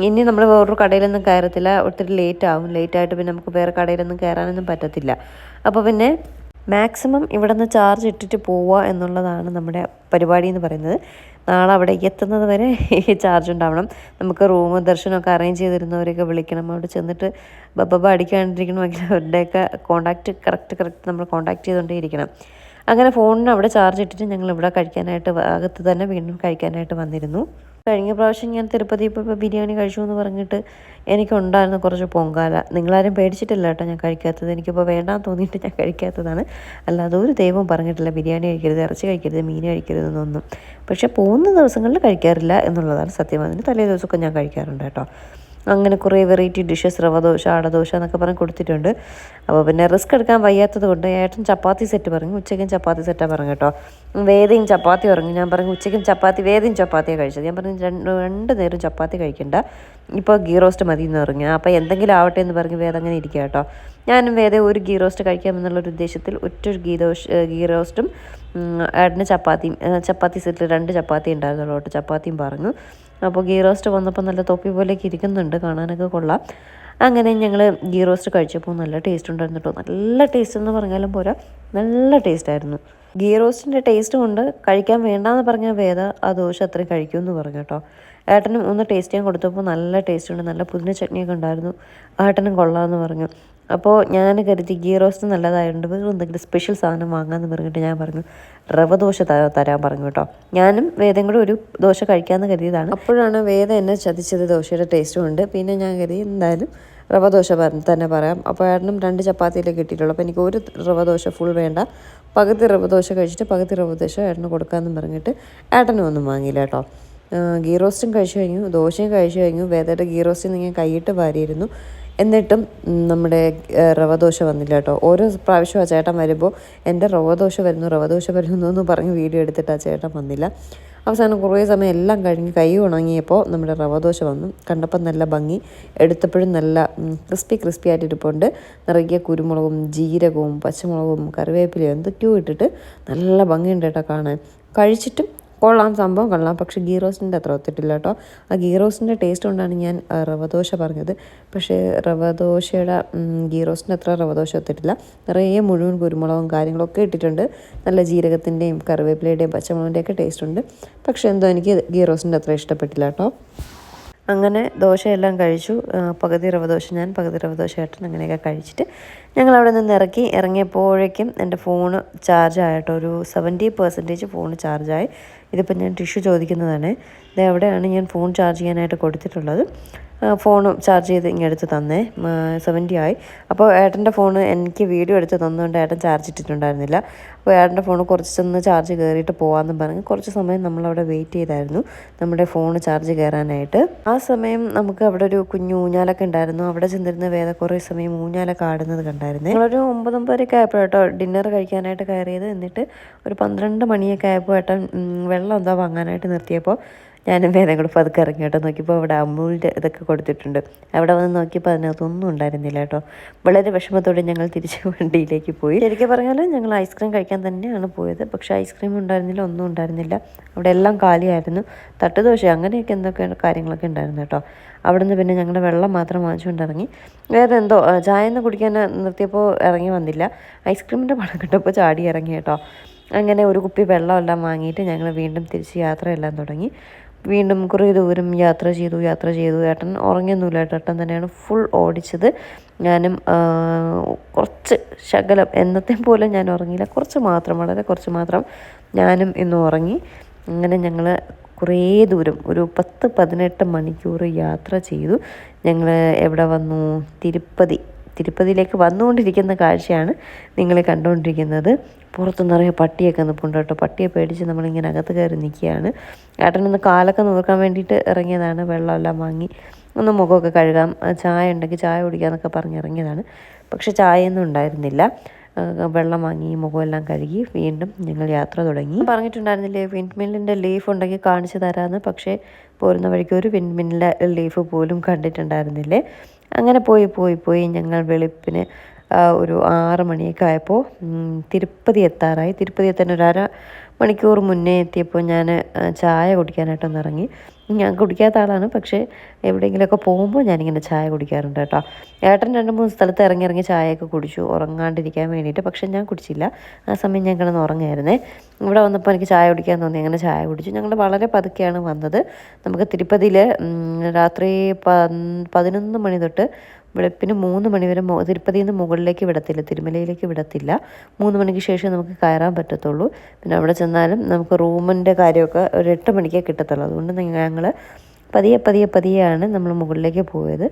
ഇനി നമ്മൾ വേറൊരു കടയിലൊന്നും കയറത്തില്ല. ഒത്തിരി ലേറ്റ് ആവും. ലേറ്റ് ആയിട്ട് പിന്നെ നമുക്ക് വേറെ കടയിലൊന്നും കയറാനൊന്നും പറ്റത്തില്ല. അപ്പോൾ പിന്നെ മാക്സിമം ഇവിടെ നിന്ന് ചാർജ് ഇട്ടിട്ട് പോവുക എന്നുള്ളതാണ് നമ്മുടെ പരിപാടി എന്ന് പറയുന്നത്. നാളെ അവിടെ എത്തുന്നത് വരെ ഈ ചാർജ് ഉണ്ടാവണം. നമുക്ക് റൂം ദർശനമൊക്കെ അറേഞ്ച് ചെയ്തിരുന്നവരെയൊക്കെ വിളിക്കണം. അവിടെ ചെന്നിട്ട് ബബ്ബ അടിക്കാണ്ടിരിക്കണമെങ്കിൽ അവരുടെയൊക്കെ കോൺടാക്റ്റ് കറക്റ്റ് കറക്റ്റ് നമ്മൾ കോൺടാക്ട് ചെയ്തുകൊണ്ടേ ഇരിക്കണം അങ്ങനെ ഫോണിന് അവിടെ ചാർജ് ഇട്ടിട്ട് ഞങ്ങൾ ഇവിടെ കഴിക്കാനായിട്ട് അകത്ത് തന്നെ വീണ്ടും കഴിക്കാനായിട്ട് വന്നിരുന്നു. കഴിഞ്ഞ പ്രാവശ്യം ഞാൻ തിരുപ്പതി ഇപ്പോൾ ബിരിയാണി കഴിച്ചു എന്ന് പറഞ്ഞിട്ട് എനിക്കുണ്ടായിരുന്നു കുറച്ച് പൊങ്കാല. നിങ്ങളാരും പേടിച്ചിട്ടില്ല കേട്ടോ ഞാൻ കഴിക്കാത്തത്. എനിക്കിപ്പോൾ വേണ്ടാന്ന് തോന്നിയിട്ട് ഞാൻ കഴിക്കാത്തതാണ്. അല്ലാതെ ഒരു ദൈവം പറഞ്ഞിട്ടില്ല ബിരിയാണി കഴിക്കരുത് ഇറച്ചി കഴിക്കരുത് മീൻ കഴിക്കരുത് എന്നൊന്നും. പക്ഷേ പോകുന്ന ദിവസങ്ങളിൽ കഴിക്കാറില്ല എന്നുള്ളതാണ് സത്യം. അതിന് തലേ ദിവസമൊക്കെ ഞാൻ കഴിക്കാറുണ്ട് കേട്ടോ. അങ്ങനെ കുറേ വെറൈറ്റി ഡിഷസ് റവ ദോശ ആടദോശ എന്നൊക്കെ പറഞ്ഞ് കൊടുത്തിട്ടുണ്ട്. അപ്പോൾ പിന്നെ റിസ്ക് എടുക്കാൻ വയ്യാത്തത് കൊണ്ട് ഏട്ടൻ ചപ്പാത്തി സെറ്റ് പറഞ്ഞു. ഉച്ചയ്ക്കും ചപ്പാത്തി സെറ്റാണ് പറഞ്ഞു കേട്ടോ. വേദയും ചപ്പാത്തി പറഞ്ഞു. ഞാൻ പറഞ്ഞു ഉച്ചയ്ക്കും ചപ്പാത്തി വേദയും ചപ്പാത്തിയാണ് കഴിച്ചത്. ഞാൻ പറഞ്ഞു രണ്ട് രണ്ട് നേരം ചപ്പാത്തി കഴിക്കണ്ട. ഇപ്പോൾ ഗീ റോസ്റ്റ് മതി എന്ന് പറഞ്ഞു. അപ്പോൾ എന്തെങ്കിലും ആവട്ടെ എന്ന് പറഞ്ഞ് വേദം അങ്ങനെ ഇരിക്കുക കേട്ടോ. ഞാനും വേദ ഒരു ഗീ റോസ്റ്റ് കഴിക്കാമെന്നുള്ളൊരു ഉദ്ദേശത്തിൽ ഒറ്റ ഗീ ദോശ ഗീ റോസ്റ്റും ഏട്ടന് ചപ്പാത്തിയും ചപ്പാത്തി സെറ്റിൽ രണ്ട് ചപ്പാത്തി ഉണ്ടായിരുന്നുള്ളൂ കേട്ടോ. ചപ്പാത്തിയും പറഞ്ഞു. അപ്പോൾ ഗീ റോസ്റ്റ് വന്നപ്പോൾ നല്ല തൊപ്പി പോലെയൊക്കെ ഇരിക്കുന്നുണ്ട്. കാണാനൊക്കെ കൊള്ളാം. അങ്ങനെ ഞങ്ങൾ ഗീ റോസ്റ്റ് കഴിച്ചപ്പോൾ നല്ല ടേസ്റ്റ് ഉണ്ടായിരുന്നു കേട്ടോ നല്ല ടേസ്റ്റ് എന്ന് പറഞ്ഞാലും പോരാ. നല്ല ടേസ്റ്റ് ആയിരുന്നു. ഗീ റോസ്റ്റിന്റെ ടേസ്റ്റ് കൊണ്ട് കഴിക്കാൻ വേണ്ടാന്ന് പറഞ്ഞ വേദ ആ ദോശ അത്രയും കഴിക്കുമെന്ന് പറഞ്ഞു കേട്ടോ ഏട്ടനും ഒന്ന് ടേസ്റ്റ് ചെയ്യാൻ കൊടുത്തപ്പോൾ നല്ല ടേസ്റ്റ് ഉണ്ട്. നല്ല പുതിന ചട്നിയൊക്കെ ഉണ്ടായിരുന്നു. ഏട്ടനും കൊള്ളാമെന്ന് പറഞ്ഞു. അപ്പോൾ ഞാൻ കരുതി ഗീ റോസ്റ്റ് നല്ലതായതുകൊണ്ട് വേറെ എന്തെങ്കിലും സ്പെഷ്യൽ സാധനം വാങ്ങാമെന്ന് പറഞ്ഞിട്ട് ഞാൻ പറഞ്ഞു റവ ദോശ തരാൻ പറഞ്ഞു കേട്ടോ. ഞാനും വേദം കൂടെ ഒരു ദോശ കഴിക്കാമെന്ന് കരുതിയതാണ്. അപ്പോഴാണ് വേദ എന്നെ ചതിച്ചത് ദോശയുടെ ടേസ്റ്റും ഉണ്ട് പിന്നെ ഞാൻ കരുതി എന്തായാലും റവ ദോശ തന്നെ പറയാം. അപ്പോൾ ഏട്ടനും രണ്ട് ചപ്പാത്തിയിലേ കിട്ടിയിട്ടുള്ളൂ. അപ്പോൾ എനിക്ക് ഒരു റവ ദോശ ഫുൾ വേണ്ട. പകുതി റവ ദോശ കഴിച്ചിട്ട് പകുതി റവ ദോശ ഏട്ടന് കൊടുക്കാമെന്ന് പറഞ്ഞിട്ട് ഏട്ടനും ഒന്നും വാങ്ങിയില്ല കേട്ടോ. ഗീ റോസ്റ്റും കഴിച്ചു കഴിഞ്ഞു ദോശയും കഴിച്ചു കഴിഞ്ഞു. വേദയുടെ ഗീ റോസ്റ്റിൽ ഞാൻ കൈയിട്ട് വാരിയിരുന്നു. എന്നിട്ടും നമ്മുടെ റവ ദോശ വന്നില്ല കേട്ടോ. ഓരോ പ്രാവശ്യം ആ ചേട്ടൻ വരുമ്പോൾ എന്റെ റവ ദോശ വരുന്നു റവ ദോശ വരുന്നു എന്ന് പറഞ്ഞ് വീഡിയോ എടുത്തിട്ട് ആ ചേട്ടൻ വന്നില്ല. അവസാനം കുറേ സമയം എല്ലാം കഴിഞ്ഞ് കൈ ഉണങ്ങിയപ്പോൾ നമ്മുടെ റവദോശ വന്നു. കണ്ടപ്പോൾ നല്ല ഭംഗി. എടുത്തപ്പോഴും നല്ല ക്രിസ്പി ക്രിസ്പി ആയിട്ടിരിപ്പുണ്ട്. നിറയെ കുരുമുളകും ജീരകവും പച്ചമുളകും കറിവേപ്പിലയും എന്തൊക്കെയോ ഇട്ടിട്ട് നല്ല ഭംഗിയുണ്ട് കേട്ടോ കാണാൻ. കഴിച്ചിട്ടും കൊള്ളാം സംഭവം കൊള്ളാം. പക്ഷേ ഗീ റോസ്റ്റിന്റെ അത്ര ഒത്തിട്ടില്ല കേട്ടോ. ആ ഗീ റോസ്റ്റിന്റെ ടേസ്റ്റ് കൊണ്ടാണ് ഞാൻ റവദോശ പറഞ്ഞത്. പക്ഷേ റവദോശയുടെ ഗീ റോസ്റ്റിന്റെ അത്ര റവദോശ ഒത്തിട്ടില്ല. നിറയെ മുഴുവൻ കുരുമുളകും കാര്യങ്ങളൊക്കെ ഇട്ടിട്ടുണ്ട്. നല്ല ജീരകത്തിന്റെയും കറിവേപ്പിലയുടെയും പച്ചമുളകിന്റെയൊക്കെ ടേസ്റ്റ് ഉണ്ട്. പക്ഷേ എന്തോ എനിക്ക് ഗീ റോസ്റ്റിന്റെ അത്ര ഇഷ്ടപ്പെട്ടില്ല കേട്ടോ. അങ്ങനെ ദോശയെല്ലാം കഴിച്ചു. പകുതി റവ ദോശ ഞാൻ പകുതി റവ ദോശ ഏട്ടൻ അങ്ങനെയൊക്കെ കഴിച്ചിട്ട് ഞങ്ങൾ അവിടെ നിന്ന് ഇറക്കി ഇറങ്ങിയപ്പോഴേക്കും എന്റെ ഫോണ് ചാർജ് ആയിട്ടോ ഒരു സെവന്റി പെർസെന്റേജ് ഫോൺ ചാർജായി. ഇതിപ്പോൾ ഞാൻ ടിഷ്യൂ ചോദിക്കുന്നതാണ്. ഇത് എവിടെയാണ് ഞാൻ ഫോൺ ചാർജ് ചെയ്യാനായിട്ട് കൊടുത്തിട്ടുള്ളത്. ഫോൺ ചാർജ് ചെയ്ത് ഇങ്ങനെ എടുത്ത് തന്നേ. സെവന്റി ആയി. അപ്പോൾ ഏട്ടന്റെ ഫോൺ എനിക്ക് വീഡിയോ എടുത്ത് തന്നുകൊണ്ട് ഏട്ടൻ ചാർജ് ഇട്ടിട്ടുണ്ടായിരുന്നില്ല. അപ്പോൾ ഏട്ടന്റെ ഫോൺ കുറച്ചൊന്ന് ചാർജ് കയറിയിട്ട് പോകാമെന്ന് പറഞ്ഞ് കുറച്ച് സമയം നമ്മളവിടെ വെയിറ്റ് ചെയ്തായിരുന്നു. നമ്മുടെ ഫോൺ ചാർജ് കയറാനായിട്ട്. ആ സമയം നമുക്ക് അവിടെ ഒരു കുഞ്ഞു ഊഞ്ഞാലൊക്കെ ഉണ്ടായിരുന്നു. അവിടെ ചെന്നിരുന്ന വേദ കുറേ സമയം ഊഞ്ഞാലൊക്കെ ആടുന്നത് കണ്ടായിരുന്നു. ഞങ്ങളൊരു ഒമ്പത് ഒമ്പതരയൊക്കെ ആയപ്പോൾ കേട്ടോ ഡിന്നർ കഴിക്കാനായിട്ട് കയറിയത്. എന്നിട്ട് ഒരു പന്ത്രണ്ട് മണിയൊക്കെ ആയപ്പോൾ ഏട്ടൻ വെള്ളം എന്താ വാങ്ങാനായിട്ട് നിർത്തിയപ്പോൾ ഞാനും വേദം കൂടെ പതുക്കെ ഇറങ്ങി കേട്ടോ. നോക്കിയപ്പോൾ അവിടെ അമൂലിന്റെ ഇതൊക്കെ കൊടുത്തിട്ടുണ്ട്. അവിടെ വന്ന് നോക്കിയപ്പോൾ അതിനകത്തൊന്നും ഉണ്ടായിരുന്നില്ല കേട്ടോ. വളരെ വിഷമത്തോടെ ഞങ്ങൾ തിരിച്ച് വണ്ടിയിലേക്ക് പോയി. ശരിക്കും പറഞ്ഞാൽ ഞങ്ങൾ ഐസ്ക്രീം കഴിക്കാൻ തന്നെയാണ് പോയത്. പക്ഷേ ഐസ്ക്രീം ഉണ്ടായിരുന്നില്ല ഒന്നും ഉണ്ടായിരുന്നില്ല. അവിടെ എല്ലാം കാലിയായിരുന്നു. തട്ടുദോശ അങ്ങനെയൊക്കെ എന്തൊക്കെ കാര്യങ്ങളൊക്കെ ഉണ്ടായിരുന്നു കേട്ടോ. അവിടെ നിന്ന് പിന്നെ ഞങ്ങളുടെ വെള്ളം മാത്രം വാങ്ങിച്ചുകൊണ്ട് ഇറങ്ങി വേറെ എന്തോ ചായ ഒന്ന് കുടിക്കാൻ നിർത്തിയപ്പോൾ ഇറങ്ങി വന്നില്ല. ഐസ്ക്രീമിന്റെ പണം കിട്ടപ്പോൾ ചാടി ഇറങ്ങി കേട്ടോ. അങ്ങനെ ഒരു കുപ്പി വെള്ളമെല്ലാം വാങ്ങിയിട്ട് ഞങ്ങൾ വീണ്ടും തിരിച്ച് യാത്രയെല്ലാം തുടങ്ങി. വീണ്ടും കുറേ ദൂരം യാത്ര ചെയ്തു യാത്ര ചെയ്തു. ഏട്ടൻ ഉറങ്ങിയൊന്നുമില്ല. ഏട്ടൻ തന്നെയാണ് ഫുൾ ഓടിച്ചത്. ഞാനും കുറച്ച് ശകലം എന്നത്തെ പോലെ ഞാൻ ഉറങ്ങിയില്ല. കുറച്ച് മാത്രം വളരെ കുറച്ച് മാത്രം ഞാനും ഇന്ന് ഉറങ്ങി. അങ്ങനെ ഞങ്ങൾ കുറേ ദൂരം ഒരു പത്ത് പതിനെട്ട് മണിക്കൂർ യാത്ര ചെയ്തു. ഞങ്ങൾ എവിടെ വന്നു? തിരുപ്പതി. തിരുപ്പതിയിലേക്ക് വന്നുകൊണ്ടിരിക്കുന്ന കാഴ്ചയാണ് നിങ്ങൾ കണ്ടുകൊണ്ടിരിക്കുന്നത്. പുറത്ത് നിറയെ പട്ടിയൊക്കെ നിൽപ്പുണ്ട് കേട്ടോ പട്ടിയെ പേടിച്ച് നമ്മളിങ്ങനെ അകത്ത് കയറി നിൽക്കുകയാണ്. ഏട്ടനൊന്ന് കാലൊക്കെ നോക്കാൻ വേണ്ടിയിട്ട് ഇറങ്ങിയതാണ്. വെള്ളമെല്ലാം വാങ്ങി ഒന്ന് മുഖമൊക്കെ കഴുകാം. ചായ ഉണ്ടെങ്കിൽ ചായ കുടിക്കാമെന്നൊക്കെ പറഞ്ഞ് ഇറങ്ങിയതാണ്. പക്ഷെ ചായയൊന്നും ഉണ്ടായിരുന്നില്ല. വെള്ളം വാങ്ങി മുഖമെല്ലാം കഴുകി വീണ്ടും ഞങ്ങൾ യാത്ര തുടങ്ങി. പറഞ്ഞിട്ടുണ്ടായിരുന്നില്ലേ വിൻഡ്മില്ലിന്റെ ലീഫ് ഉണ്ടെങ്കിൽ കാണിച്ചു തരാമെന്ന്. പക്ഷേ പോരുന്ന വഴിക്ക് ഒരു വിൻഡ്മില്ലിന്റെ ലീഫ് പോലും കണ്ടിട്ടുണ്ടായിരുന്നില്ലേ? അങ്ങനെ പോയി പോയി പോയി ഞങ്ങൾ വെളുപ്പിന് ഒരു ആറ് മണിയൊക്കെ ആയപ്പോൾ തിരുപ്പതി എത്താറായി. തിരുപ്പതി എത്താൻ ഒരു അര മണിക്കൂർ മുന്നേ എത്തിയപ്പോൾ ഞാൻ ചായ കുടിക്കാനായിട്ടൊന്ന് ഇറങ്ങി ഞാൻ കുടിക്കാത്ത ആളാണ് പക്ഷേ എവിടെയെങ്കിലുമൊക്കെ പോകുമ്പോൾ ഞാനിങ്ങനെ ചായ കുടിക്കാറുണ്ട് കേട്ടോ. ഏട്ടൻ രണ്ട് മൂന്ന് സ്ഥലത്ത് ഇറങ്ങി ഇറങ്ങി ചായയൊക്കെ കുടിച്ചു ഉറങ്ങാണ്ടിരിക്കാൻ വേണ്ടിയിട്ട് പക്ഷേ ഞാൻ കുടിച്ചില്ല. ആ സമയം ഞാൻ കിടന്ന് ഉറങ്ങായിരുന്നേ ഇവിടെ വന്നപ്പോൾ എനിക്ക് ചായ കുടിക്കാൻ തോന്നി അങ്ങനെ ചായ കുടിച്ചു. ഞങ്ങൾ വളരെ പതുക്കെയാണ് വന്നത്. നമുക്ക് തിരുപ്പതിയിൽ രാത്രി പതിനൊന്ന് മണി തൊട്ട് വെളുപ്പിന് മൂന്ന് മണിവരെ തിരുപ്പതിയിൽ നിന്ന് മുകളിലേക്ക് വിടത്തില്ല തിരുമലയിലേക്ക് വിടത്തില്ല. മൂന്ന് മണിക്ക് ശേഷം നമുക്ക് കയറാൻ പറ്റത്തുള്ളൂ. പിന്നെ അവിടെ ചെന്നാലും നമുക്ക് റൂമിന്റെ കാര്യമൊക്കെ ഒരു എട്ട് മണിക്കേ കിട്ടത്തുള്ളൂ. അതുകൊണ്ട് ഞങ്ങൾ പതിയെ പതിയെ പതിയെയാണ് നമ്മൾ മുകളിലേക്ക് പോയത്.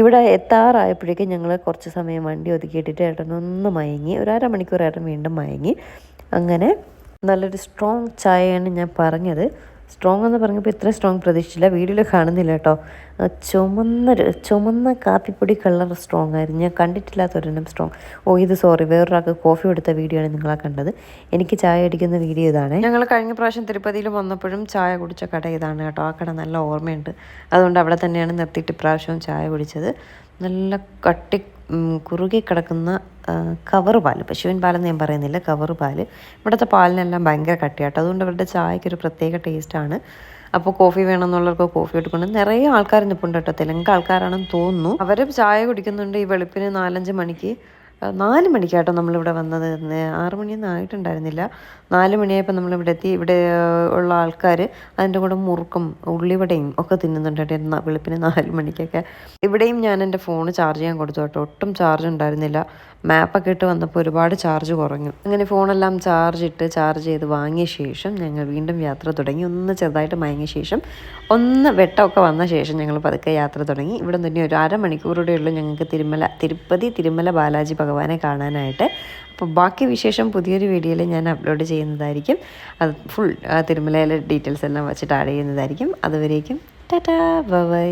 ഇവിടെ എത്താറായപ്പോഴേക്കും ഞങ്ങൾ കുറച്ച് സമയം വണ്ടി ഒതുക്കിയിട്ടിട്ട് ഏട്ടനൊന്ന് മയങ്ങി ഒരു അരമണിക്കൂർ ഏട്ടൻ വീണ്ടും മയങ്ങി. അങ്ങനെ നല്ലൊരു സ്ട്രോങ് ചായയാണ് ഞാൻ പറഞ്ഞത്. സ്ട്രോങ് എന്ന് പറഞ്ഞപ്പോൾ ഇത്ര സ്ട്രോങ് പ്രതീക്ഷിച്ചില്ല. വീഡിയോയിൽ കാണുന്നില്ല കേട്ടോ. ചുമന്ന ചുമന്ന കാപ്പിപ്പൊടി കളർ സ്ട്രോങ് ആയിരുന്നു. ഞാൻ കണ്ടിട്ടില്ലാത്തൊരെണ്ണം സ്ട്രോങ് ഓ ഇത് സോറി വേറൊരാൾക്ക് കോഫി എടുത്ത വീഡിയോ ആണ് നിങ്ങളാ കണ്ടത്. എനിക്ക് ചായ അടിക്കുന്ന വീഡിയോ ഇതാണ്. ഞങ്ങൾ കഴിഞ്ഞ പ്രാവശ്യം തിരുപ്പതിയിൽ വന്നപ്പോഴും ചായ കുടിച്ച കട ഇതാണ് കേട്ടോ. ആ കട നല്ല ഓർമ്മയുണ്ട്. അതുകൊണ്ട് അവിടെ തന്നെയാണ് നിർത്തിയിട്ട് ഇപ്രാവശ്യവും ചായ കുടിച്ചത്. നല്ല കട്ടി കുറുകി കിടക്കുന്ന കവർ പാൽ. പശുവിൻ പാലെന്ന് ഞാൻ പറയുന്നില്ല കവർ പാൽ. ഇവിടുത്തെ പാലിനെല്ലാം ഭയങ്കര കട്ടിയാട്ടോ. അതുകൊണ്ട് അവരുടെ ചായയ്ക്ക് ഒരു പ്രത്യേക ടേസ്റ്റാണ് അപ്പോൾ കോഫി വേണമെന്നുള്ളവർക്ക് കോഫി എടുക്കൊണ്ട് നിറയെ ആൾക്കാർ നിൽപ്പുണ്ട് കേട്ടോ. തെലുങ്ക് ആൾക്കാരാണെന്ന് തോന്നുന്നു. അവർ ചായ കുടിക്കുന്നുണ്ട് ഈ വെളുപ്പിന് നാലഞ്ച് മണിക്ക്. നാല് മണിക്കാട്ടോ നമ്മളിവിടെ വന്നത്. ആറു മണിയൊന്നും ആയിട്ടുണ്ടായിരുന്നില്ല. നാല് മണിയായപ്പോൾ നമ്മളിവിടെ എത്തി. ഇവിടെ ഉള്ള ആൾക്കാർ അതിന്റെ കൂടെ മുറുക്കും ഉള്ളിവടയും ഒക്കെ തിന്നുന്നുണ്ട് കേട്ടോ. വെളുപ്പിന് നാല് മണിക്കൊക്കെ. ഇവിടെയും ഞാൻ എന്റെ ഫോൺ ചാർജ് ചെയ്യാൻ കൊടുത്തു കേട്ടോ. ഒട്ടും ചാർജ് ഉണ്ടായിരുന്നില്ല. മാപ്പൊക്കെ ഇട്ട് വന്നപ്പോൾ ഒരുപാട് ചാർജ് കുറഞ്ഞു. അങ്ങനെ ഫോണെല്ലാം ചാർജ് ഇട്ട് ചാർജ് ചെയ്ത് വാങ്ങിയ ശേഷം ഞങ്ങൾ വീണ്ടും യാത്ര തുടങ്ങി. ഒന്ന് ചെറുതായിട്ട് മയങ്ങിയ ശേഷം ഒന്ന് വെട്ടമൊക്കെ വന്ന ശേഷം ഞങ്ങൾ പതുക്കെ യാത്ര തുടങ്ങി. ഇവിടെ തന്നെ ഒരു അരമണിക്കൂറുടെ ഉള്ളൂ ഞങ്ങൾക്ക് തിരുമല തിരുപ്പതി തിരുമല ബാലാജി ഭഗവാനെ കാണാനായിട്ട്. അപ്പോൾ ബാക്കി വിശേഷം പുതിയൊരു വീഡിയോയിൽ ഞാൻ അപ്ലോഡ് ചെയ്യുന്നതായിരിക്കും. അത് ഫുൾ തിരുമലയിലെ ഡീറ്റെയിൽസ് എല്ലാം വെച്ചിട്ട് ആഡ് ചെയ്യുന്നതായിരിക്കും. അതുവരേക്കും ടാറ്റാ ബൈ.